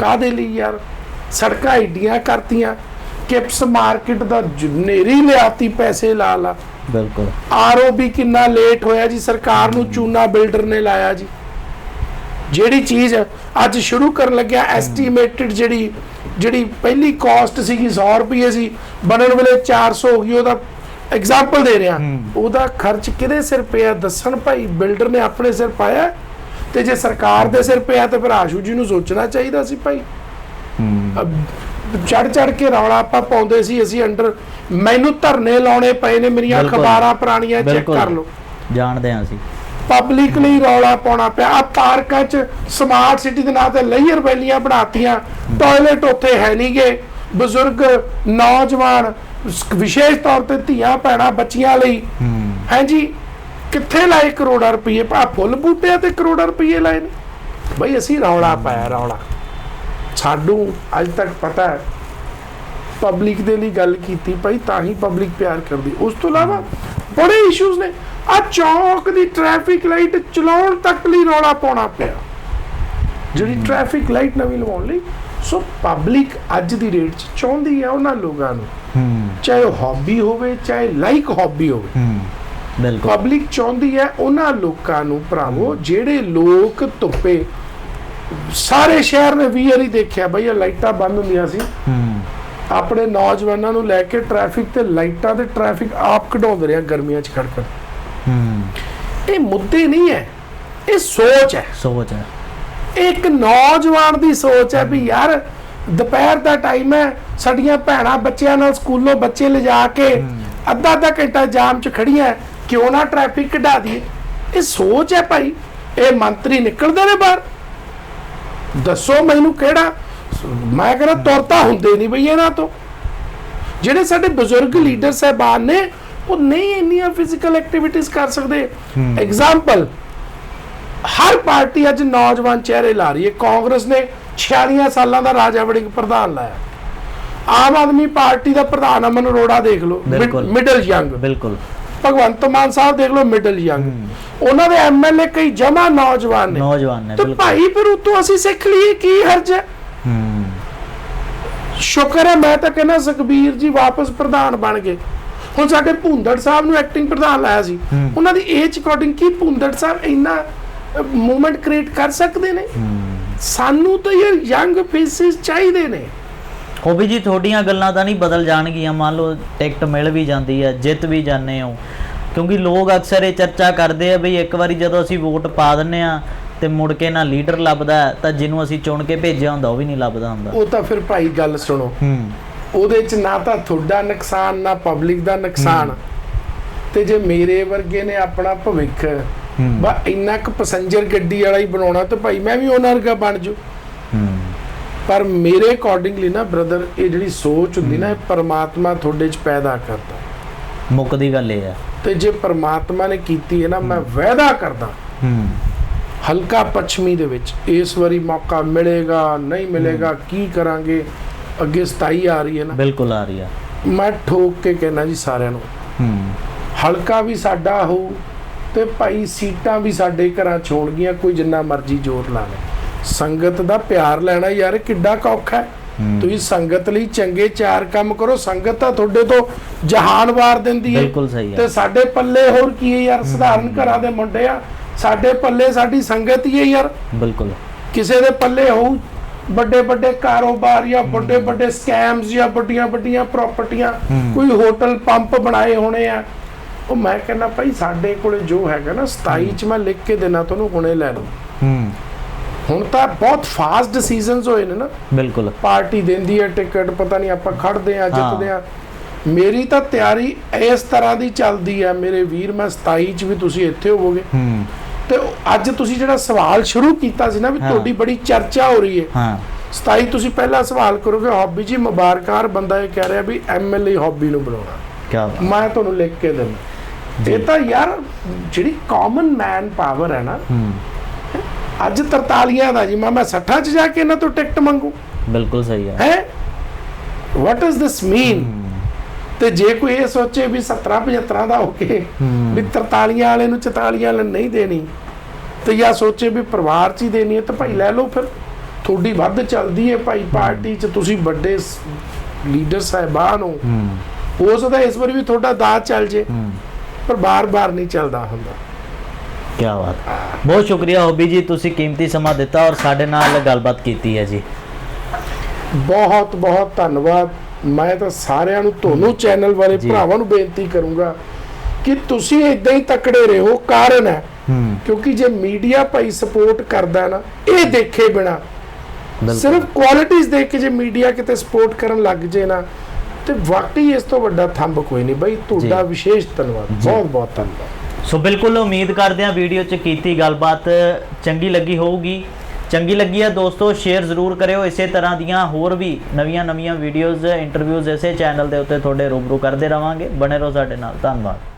ਕਾਦੇ ਲਈ ਯਾਰ? ਸੜਕਾਂ ਏਡੀਆਂ ਕਰਤੀਆਂ ਕਿਪਸ ਮਾਰਕੀਟ ਦਾ ਜਨੇਰੀ ਲਿਆਤੀ ਪੈਸੇ ਲਾ ਲਾ ਬਿਲਕੁਲ। ਆਰਓਬੀ ਕਿੰਨਾ ਲੇਟ ਹੋਇਆ ਜੀ ਸਰਕਾਰ ਨੂੰ ਚੂਨਾ ਬਿਲਡਰ ਨੇ ਲਾਇਆ ਜੀ। ਜਿਹੜੀ ਚੀਜ਼ ਅੱਜ ਸ਼ੁਰੂ ਕਰਨ ਲੱਗਿਆ ਐਸਟੀਮੇਟਡ ਜਿਹੜੀ ਜਿਹੜੀ ਪਹਿਲੀ ਕਾਸਟ ਸੀਗੀ 100 ਰੁਪਏ ਸੀ ਬਣਨ ਵੇਲੇ 400 ਹੋ ਗਈ ਉਹਦਾ ਐਗਜ਼ਾਮਪਲ ਦੇ ਰਿਹਾ। ਉਹਦਾ ਖਰਚ ਕਿਹਦੇ ਸਿਰ ਪਿਆ? ਦੱਸਣ ਭਾਈ ਬਿਲਡਰ ਨੇ ਆਪਣੇ ਸਿਰ ਪਾਇਆ। ਤੇ ਜੇ ਸਰਕਾਰ ਦੇ ਸਿਰ ਪਿਆ ਤੇ ਫਿਰ ਆਸ਼ੂ ਜੀ ਨੂੰ ਸੋਚਣਾ ਚਾਹੀਦਾ ਸੀ ਭਾਈ। ਚੜ ਚੜ ਕੇ ਰੌਲਾ ਆਪਾਂ ਪਾਉਂਦੇ ਸੀ ਅਸੀਂ ਅੰਡਰ ਮੈਨੂੰ ਧਰਨੇ ਲਾਉਣੇ ਪਏ ਨੇ ਮੇਰੀਆਂ। ਅਖਬਾਰਾਂ ਪੁਰਾਣੀਆਂ ਚੈੱਕ। ਕਰ ਲਓ। ਜਾਣਦੇ ਹਾਂ ਅਸੀਂ। ਪਬਲਿਕਲੀ ਰੌਲਾ ਪਾਉਣਾ ਪਿਆ। ਆ ਪਾਰਕਾਂ 'ਚ ਸਮਾਰਟ ਸਿਟੀ ਦੇ ਨਾਂ ਤੇ ਲੇਅਰ ਵੈਲੀਆਂ ਬਣਾਤੀਆਂ। ਟਾਇਲਟ ਉੱਥੇ ਹੈ ਨਹੀਂਗੇ ਬਜ਼ੁਰਗ ਨੌਜਵਾਨ ਵਿਸ਼ੇਸ਼ ਤੌਰ ਤੇ ਧੀਆਂ ਭੈਣਾਂ ਬੱਚੀਆਂ ਲਈ। ਹਾਂਜੀ ਕਿੱਥੇ ਲਾਏ ਕਰੋੜਾਂ ਰੁਪਏ ਆ ਫੁੱਲ ਬੂਟਿਆਂ ਤੇ ਕਰੋੜਾਂ ਰੁਪਏ ਲਾਏ ਨੇ। ਬਈ ਅਸੀਂ ਰੌਲਾ ਪਾਇਆ ਰੌਲਾ। ਸਾਡੂ ਅੱਜ ਤੱਕ ਪਤਾ ਹੈ ਪਬਲਿਕ ਦੇ ਲਈ ਗੱਲ ਕੀਤੀ ਭਾਈ ਤਾਂ ਹੀ ਪਬਲਿਕ ਪਿਆਰ ਕਰਦੀ। ਉਸ ਤੋਂ ਇਲਾਵਾ ਬੜੇ ਇਸ਼ੂਜ਼ ਨੇ। ਆ ਚੌਕ ਦੀ ਟ੍ਰੈਫਿਕ ਲਾਈਟ ਚਲਾਉਣ ਤੱਕ ਲਈ ਰੌਲਾ ਪਾਉਣਾ ਪਿਆ। ਜਿਹੜੀ ਟ੍ਰੈਫਿਕ ਲਾਈਟ ਨਵੀਂ ਲਵਾਉਣ ਲਈ ਸੋ ਪਬਲਿਕ ਅੱਜ ਦੀ ਰੇਟ 'ਚ ਚਾਹੁੰਦੀ ਹੈ ਉਹਨਾਂ ਲੋਕਾਂ ਨੂੰ। ਚਾਹੇ ਹੌਬੀ ਹੋਵੇ ਚਾਹੇ ਲਾਈਕ ਹੌਬੀ ਹੋਵੇ। ਪਬਲਿਕ ਚਾਹੁੰਦੀ ਹੈ ਉਹਨਾਂ ਲੋਕਾਂ ਨੂੰ ਭਰਾਵੋ ਜਿਹੜੇ ਲੋਕ ਧੁੱਪੇ ਸਾਰੇ ਸ਼ਹਿਰ ਨੇ ਵੀ ਵਾਰੀ ਦੇਖਿਆ ਬਈ ਇਹ ਲਾਈਟਾਂ ਬੰਦ ਹੁੰਦੀਆਂ ਸੀ। ਹੂੰ ਆਪਣੇ ਨੌਜਵਾਨਾਂ ਨੂੰ ਲੈ ਕੇ ਟ੍ਰੈਫਿਕ ਤੇ ਲਾਈਟਾਂ ਤੇ ਟ੍ਰੈਫਿਕ ਆਪ ਕਢਾਉਂਦੇ ਰਿਹਾ ਗਰਮੀਆਂ 'ਚ ਖੜਖੜ ਹੂੰ ਇਹ ਮੁੱਦੇ ਨਹੀਂ ਹੈ ਇਹ ਸੋਚ ਹੈ। ਸੋਚ ਹੈ। ਇੱਕ ਨੌਜਵਾਨ ਦੀ ਸੋਚ ਹੈ ਵੀ ਯਾਰ ਦੁਪਹਿਰ ਦਾ ਟਾਈਮ ਹੈ ਸਾਡੀਆਂ ਭੈਣਾਂ ਬੱਚਿਆਂ ਨਾਲ ਸਕੂਲੋਂ ਬੱਚੇ ਲਿਜਾ ਕੇ ਅੱਧਾ ਅੱਧਾ ਘੰਟਾ ਜਾਮ 'ਚ ਖੜੀਆਂ ਕਿਉਂ ਨਾ ਟ੍ਰੈਫਿਕ ਕਢਾ ਦਈਏ? ਇਹ ਸੋਚ ਹੈ ਭਾਈ। ਇਹ ਮੰਤਰੀ ਨਿਕਲਦੇ ਨੇ ਬਾਹਰ। ਦੱਸੋ ਮੈਨੂੰ ਕਿਹੜਾ? ਮੈਂ ਕਹਿੰਦਾ ਤੁਰਤਾ ਹੁੰਦੇ ਨਹੀਂ ਬਈ ਇਹਨਾਂ ਤੋਂ। ਜਿਹੜੇ ਸਾਡੇ ਬਜ਼ੁਰਗ ਲੀਡਰ ਸਹਿਬਾਨ ਨੇ ਉਹ ਨਹੀਂ ਇੰਨੀਆਂ ਫਿਜ਼ੀਕਲ ਐਕਟੀਵਿਟੀਜ਼ ਕਰ ਸਕਦੇ। ਐਗਜ਼ਾਮਪਲ ਹਰ ਪਾਰਟੀ ਅੱਜ ਨੌਜਵਾਨ ਚਿਹਰੇ ਲਾ ਰਹੀ ਹੈ। ਕਾਂਗਰਸ ਨੇ 46 ਸਾਲਾਂ ਦਾ ਰਾਜਾ ਵੜਿੰਗ ਪ੍ਰਧਾਨ ਲਾਇਆ। ਆਮ ਆਦਮੀ ਪਾਰਟੀ ਦਾ ਪ੍ਰਧਾਨ ਅਮਨ ਅਰੋੜਾ ਦੇਖ ਲਓ। ਮਿਡਲ ਯੰਗ ਬਿਲਕੁਲ। ਭਗਵੰਤ ਮਾਨ ਸਾਹਿਬ ਦੇਖ ਲਓ ਮਿਡਲ ਯੰਗ ਉਹਨਾਂ ਦੇ ਐਮਐਲਏ ਕਈ ਜਮਾ ਨੌਜਵਾਨ ਨੇ। ਨੌਜਵਾਨ ਨੇ ਤੇ ਬਿਲਕੁਲ। ਭਾਈ ਫਿਰ ਉਤੋਂ ਅਸੀਂ ਸਿੱਖ ਲਈਏ ਕੀ ਹਰਜ ਹੈ? ਸ਼ੁਕਰ ਹੈ ਮੈਂ ਤਾਂ ਕਹਿੰਦਾ ਸੁਖਬੀਰ ਜੀ ਵਾਪਸ ਪ੍ਰਧਾਨ ਬਣ ਗਏ। ਹੁਣ ਸਾਡੇ ਭੁੰਦੜ ਸਾਹਿਬ ਨੂੰ ਐਕਟਿੰਗ ਪ੍ਰਧਾਨ ਲਾਇਆ ਸੀ। ਉਹਨਾਂ ਦੀ ਏਜ ਅਕੋਰਡਿੰਗ ਕੀ ਭੁੰਦੜ ਸਾਹਿਬ ਇੰਨਾ ਮੂਵਮੈਂਟ ਕ੍ਰੀਏਟ ਕਰ ਸਕਦੇ ਨੇ? ਸਾਨੂੰ ਤਾਂ ਯਾਰ ਯੰਗ ਫੇਸਿਸ ਚਾਹੀਦੇ ਨੇ। ਉਹ ਵੀ ਜੀ ਤੁਹਾਡੀਆਂ ਗੱਲਾਂ ਤਾਂ ਨਹੀਂ ਬਦਲ ਜਾਣਗੀਆਂ। ਮੰਨ ਲਓ ਟਿਕਟ ਮਿਲ ਵੀ ਜਾਂਦੀ ਹੈ ਜਿੱਤ ਵੀ ਜਾਂਦੇ ਹੋ। ਕਿਉਂਕਿ ਲੋਕ ਅਕਸਰ ਇਹ ਚਰਚਾ ਕਰਦੇ ਆ ਬਈ ਇੱਕ ਵਾਰੀ ਜਦੋਂ ਅਸੀਂ ਵੋਟ ਪਾ ਦਿੰਨੇ ਆ ਤੇ ਮੁੜ ਕੇ ਨਾ ਲੀਡਰ ਲੱਭਦਾ ਤਾਂ ਜਿਹਨੂੰ ਅਸੀਂ ਚੁਣ ਕੇ ਭੇਜਿਆ ਹੁੰਦਾ ਉਹ ਵੀ ਨਹੀਂ ਲੱਭਦਾ ਹੁੰਦਾ। ਉਹ ਤਾਂ ਫਿਰ ਭਾਈ ਗੱਲ ਸੁਣੋ। ਹੂੰ। ਉਹਦੇ ਚ ਨਾ ਤਾਂ ਤੁਹਾਡਾ ਨੁਕਸਾਨ ਨਾ ਪਬਲਿਕ ਦਾ ਨੁਕਸਾਨ। ਤੇ ਜੇ ਮੇਰੇ ਵਰਗੇ ਨੇ ਆਪਣਾ ਭਵਿੱਖ ਬਾ ਇੰਨਾ ਕੁ ਪੈਸੇਂਜਰ ਗੱਡੀ ਵਾਲਾ ਹੀ ਬਣਾਉਣਾ ਤੇ ਭਾਈ ਮੈਂ ਵੀ ਉਹਨਾਂ ਵਰਗਾ ਬਣ ਜੂ। ਹੂੰ। ਪਰ ਮੇਰੇ ਅਕੋਰਡਿੰਗਲੀ ਨਾ ਬ੍ਰਦਰ ਇਹ ਜਿਹੜੀ ਸੋਚ ਹੁੰਦੀ ਨਾ ਇਹ ਪਰਮਾਤਮਾ ਤੁਹਾਡੇ ਚ ਪੈਦਾ ਕਰਦਾ। ਮੁੱਕਦੀ ਗੱਲ ਇਹ ਆ। ਤੇ ਜੇ ਪਰਮਾਤਮਾ ਨੇ ਕੀਤੀ ਹੈ ਨਾ ਮੈਂ ਵਾਅਦਾ ਕਰਦਾ। ਹੂੰ। ਹਲਕਾ ਪੱਛਮੀ ਦੇ ਵਿੱਚ ਇਸ ਵਾਰੀ ਮੌਕਾ ਮਿਲੇਗਾ ਨਹੀਂ ਮਿਲੇਗਾ ਕੀ ਕਰਾਂਗੇ? ਅੱਗੇ 27 ਆ ਰਹੀ ਹੈ ਨਾ। ਬਿਲਕੁਲ ਆ ਰਹੀ ਆ। ਮੈਂ ਠੋਕ ਕੇ ਕਹਿਣਾ ਜੀ ਸਾਰਿਆਂ ਨੂੰ। ਹੂੰ। ਹਲਕਾ ਵੀ ਸਾਡਾ ਹੋਊ ਤੇ ਭਾਈ ਸੀਟਾਂ ਵੀ ਸਾਡੇ ਘਰਾਂ ਚ ਹੋਣਗੀਆਂ ਕੋਈ ਜਿੰਨਾ ਮਰਜ਼ੀ ਜ਼ੋਰ ਲਾ ਲੈ। ਸੰਗਤ ਦਾ ਪਿਆਰ ਲੈਣਾ ਯਾਰ ਕਿੱਡਾ ਕੁ ਔਖਾ ਹੈ। ਤੁਸੀਂ ਸੰਗਤ ਲਈ ਚੰਗੇ ਚਾਰ ਕੰਮ ਕਰੋ ਸੰਗਤ ਤਾਂ ਤੁਹਾਡੇ ਤੋਂ ਜਹਾਨ ਵਾਰ ਦਿੰਦੀ ਹੈ। ਬਿਲਕੁਲ ਸਹੀ ਤੇ ਸਾਡੇ ਪੱਲੇ ਹੋਰ ਕੀ ਹੈ ਯਾਰ ਸਧਾਰਨ ਘਰਾਂ ਦੇ ਮੁੰਡੇ ਆ। ਸਾਡੇ ਪੱਲੇ ਸਾਡੀ ਸੰਗਤ ਹੀ ਹੈ ਯਾਰ। ਬਿਲਕੁਲ। ਕਿਸੇ ਦੇ ਪੱਲੇ ਹੋਊ ਵੱਡੇ ਵੱਡੇ ਕਾਰੋਬਾਰ ਜਾਂ ਵੱਡੇ ਵੱਡੇ ਸਕੈਮਸ ਜਾਂ ਵੱਡੀਆਂ ਵੱਡੀਆਂ ਪ੍ਰਾਪਰਟੀਆਂ। ਕੋਈ ਹੋਟਲ ਪੰਪ ਬਣਾਏ ਹੋਣੇ ਆ। ਉਹ ਮੈਂ ਕਹਿੰਦਾ ਭਾਈ ਸਾਡੇ ਕੋਲੇ ਜੋ ਹੈਗਾ ਨਾ 27 ਚ ਮੈਂ ਲਿਖ ਕੇ ਦੇਣਾ ਤੁਹਾਨੂੰ ਹੁਣੇ ਲੈ ਲਓ। ਹੂੰ। ਹੁਣ ਤਾਂ ਬਹੁਤ ਫਾਸਟ ਡਿਸੀਜਨਸ ਹੋਏ ਨੇ ਨਾ। ਬਿਲਕੁਲ। ਪਾਰਟੀ ਦਿੰਦੀ ਹੈ ਟਿਕਟ ਪਤਾ ਨਹੀਂ ਆਪਾਂ ਖੜਦੇ ਆ। ਜਿੱਤਦੇ ਆ ਮੇਰੀ ਤਾਂ ਤਿਆਰੀ ਇਸ ਤਰ੍ਹਾਂ ਦੀ ਚੱਲਦੀ ਆ ਮੇਰੇ ਵੀਰ ਮੈਂ 27 ਚ ਵੀ ਤੁਸੀਂ ਇੱਥੇ ਹੋਵੋਗੇ। ਹੂੰ। ਤੇ ਅੱਜ ਤੁਸੀਂ ਜਿਹੜਾ ਸਵਾਲ ਸ਼ੁਰੂ ਕੀਤਾ ਸੀ ਨਾ ਵੀ। ਤੁਹਾਡੀ ਬੜੀ ਚਰਚਾ ਹੋ ਰਹੀ ਹੈ। ਹਾਂ। 27 ਤੁਸੀਂ ਪਹਿਲਾ ਸਵਾਲ ਕਰੋਗੇ ਹੌਬੀ ਜੀ ਮੁਬਾਰਕਾਰ ਬੰਦਾ ਇਹ ਕਹਿ ਰਿਹਾ ਵੀ ਐਮਐਲਏ ਹੌਬੀ ਨੂੰ ਬਣਾਉਣਾ ਕੀ ਬਾਤ। ਮੈਂ ਤੁਹਾਨੂੰ ਲਿਖ ਕੇ ਦਿੰਦਾ। ਇਹ ਤਾਂ ਯਾਰ ਜਿਹੜੀ ਕਾਮਨ ਮੈਨ ਪਾਵਰ ਹੈ ਨਾ ਹੂੰ। ਅੱਜ 43 ਦਾ ਜੀ ਮੈਂ ਮੈਂ 60 ਚ ਜਾ ਕੇ ਇਹਨਾਂ ਤੋਂ ਟਿਕਟ ਮੰਗੂ। ਬਿਲਕੁਲ ਸਹੀ ਆ ਹੈ? ਵਾਟ ਇਜ਼ ਦਿਸ ਮੀਨ ਤੇ ਜੇ ਕੋਈ ਇਹ ਸੋਚੇ ਵੀ 17 75 ਦਾ ਹੋ ਕੇ ਹੂੰ। ਵੀ 43 ਵਾਲੇ ਨੂੰ 44 ਵਾਲੇ ਨਹੀਂ ਦੇਣੀ ਤੇ ਜਾਂ ਸੋਚੇ ਵੀ ਪਰਿਵਾਰ 'ਚ ਹੀ ਦੇਣੀ ਹੈ ਤਾਂ ਭਾਈ ਲੈ ਲਓ ਫਿਰ। ਤੁਹਾਡੀ ਵੱਧ ਚੱਲਦੀ ਹੈ ਭਾਈ ਪਾਰਟੀ 'ਚ ਤੁਸੀਂ ਵੱਡੇ ਲੀਡਰ ਸਾਹਿਬਾਨ ਹੋ। ਹੂੰ। ਹੋ ਸਕਦਾ ਇਸ ਵਾਰੀ ਵੀ ਤੁਹਾਡਾ ਦਾਅ ਚੱਲ ਜੇ। ਹੂੰ। ਪਰ ਬਾਰ-ਬਾਰ ਨਹੀਂ ਚੱਲਦਾ ਹੁੰਦਾ। ਕੀ ਬਾਤ। ਬਹੁਤ ਸ਼ੁਕਰੀਆ ਹੋਬੀ ਜੀ ਤੁਸੀਂ ਕੀਮਤੀ ਸਮਾਂ ਦਿੱਤਾ ਔਰ ਸਾਡੇ ਨਾਲ ਗੱਲਬਾਤ ਕੀਤੀ ਹੈ ਜੀ। ਬਹੁਤ ਬਹੁਤ ਧੰਨਵਾਦ। ਮੈਂ ਤਾਂ ਸਾਰਿਆਂ ਨੂੰ ਤੁਹਾਨੂੰ ਚੈਨਲ ਵਾਲੇ। ਭਰਾਵਾਂ ਨੂੰ ਬੇਨਤੀ ਕਰੂੰਗਾ ਕਿ ਤੁਸੀਂ ਇਦਾਂ ਹੀ ਤਕੜੇ ਰਹੋ ਕਾਰਨ ਹੈ। ਕਿਉਂਕਿ ਜੇ ਮੀਡੀਆ ਭਾਈ ਸਪੋਰਟ ਕਰਦਾ ਨਾ ਇਹ ਦੇਖੇ ਬਿਨਾ ਸਿਰਫ ਕੁਆਲਿਟੀਆਂ ਦੇਖ ਕੇ ਜੇ ਮੀਡੀਆ ਕਿਤੇ ਸਪੋਰਟ ਕਰਨ ਲੱਗ ਜੇ ਨਾ ਤੇ ਵਾਕਈ ਇਸ ਤੋਂ ਵੱਡਾ ਥੰਬ ਕੋਈ ਨਹੀਂ। ਬਈ ਤੁਹਾਡਾ। ਵਿਸ਼ੇਸ਼ ਧੰਨਵਾਦ। ਬਹੁਤ ਬਹੁਤ ਧੰਨਵਾਦ। ਸੋ ਬਿਲਕੁਲ ਉਮੀਦ ਕਰਦੇ ਹਾਂ ਵੀਡੀਓ 'ਚ ਕੀਤੀ ਗੱਲਬਾਤ ਚੰਗੀ ਲੱਗੀ ਹੋਊਗੀ। ਚੰਗੀ ਲੱਗੀ ਹੈ ਦੋਸਤੋ, ਸ਼ੇਅਰ ਜ਼ਰੂਰ ਕਰਿਓ। ਇਸੇ ਤਰ੍ਹਾਂ ਦੀਆਂ ਹੋਰ ਵੀ ਨਵੀਆਂ ਨਵੀਆਂ ਵੀਡੀਓਜ਼ ਇੰਟਰਵਿਊਜ਼ ਇਸੇ ਚੈਨਲ ਦੇ ਉੱਤੇ ਤੁਹਾਡੇ ਰੂਬਰੂ ਕਰਦੇ ਰਵਾਂਗੇ। ਬਣੇ ਰਹੋ ਸਾਡੇ ਨਾਲ। ਧੰਨਵਾਦ।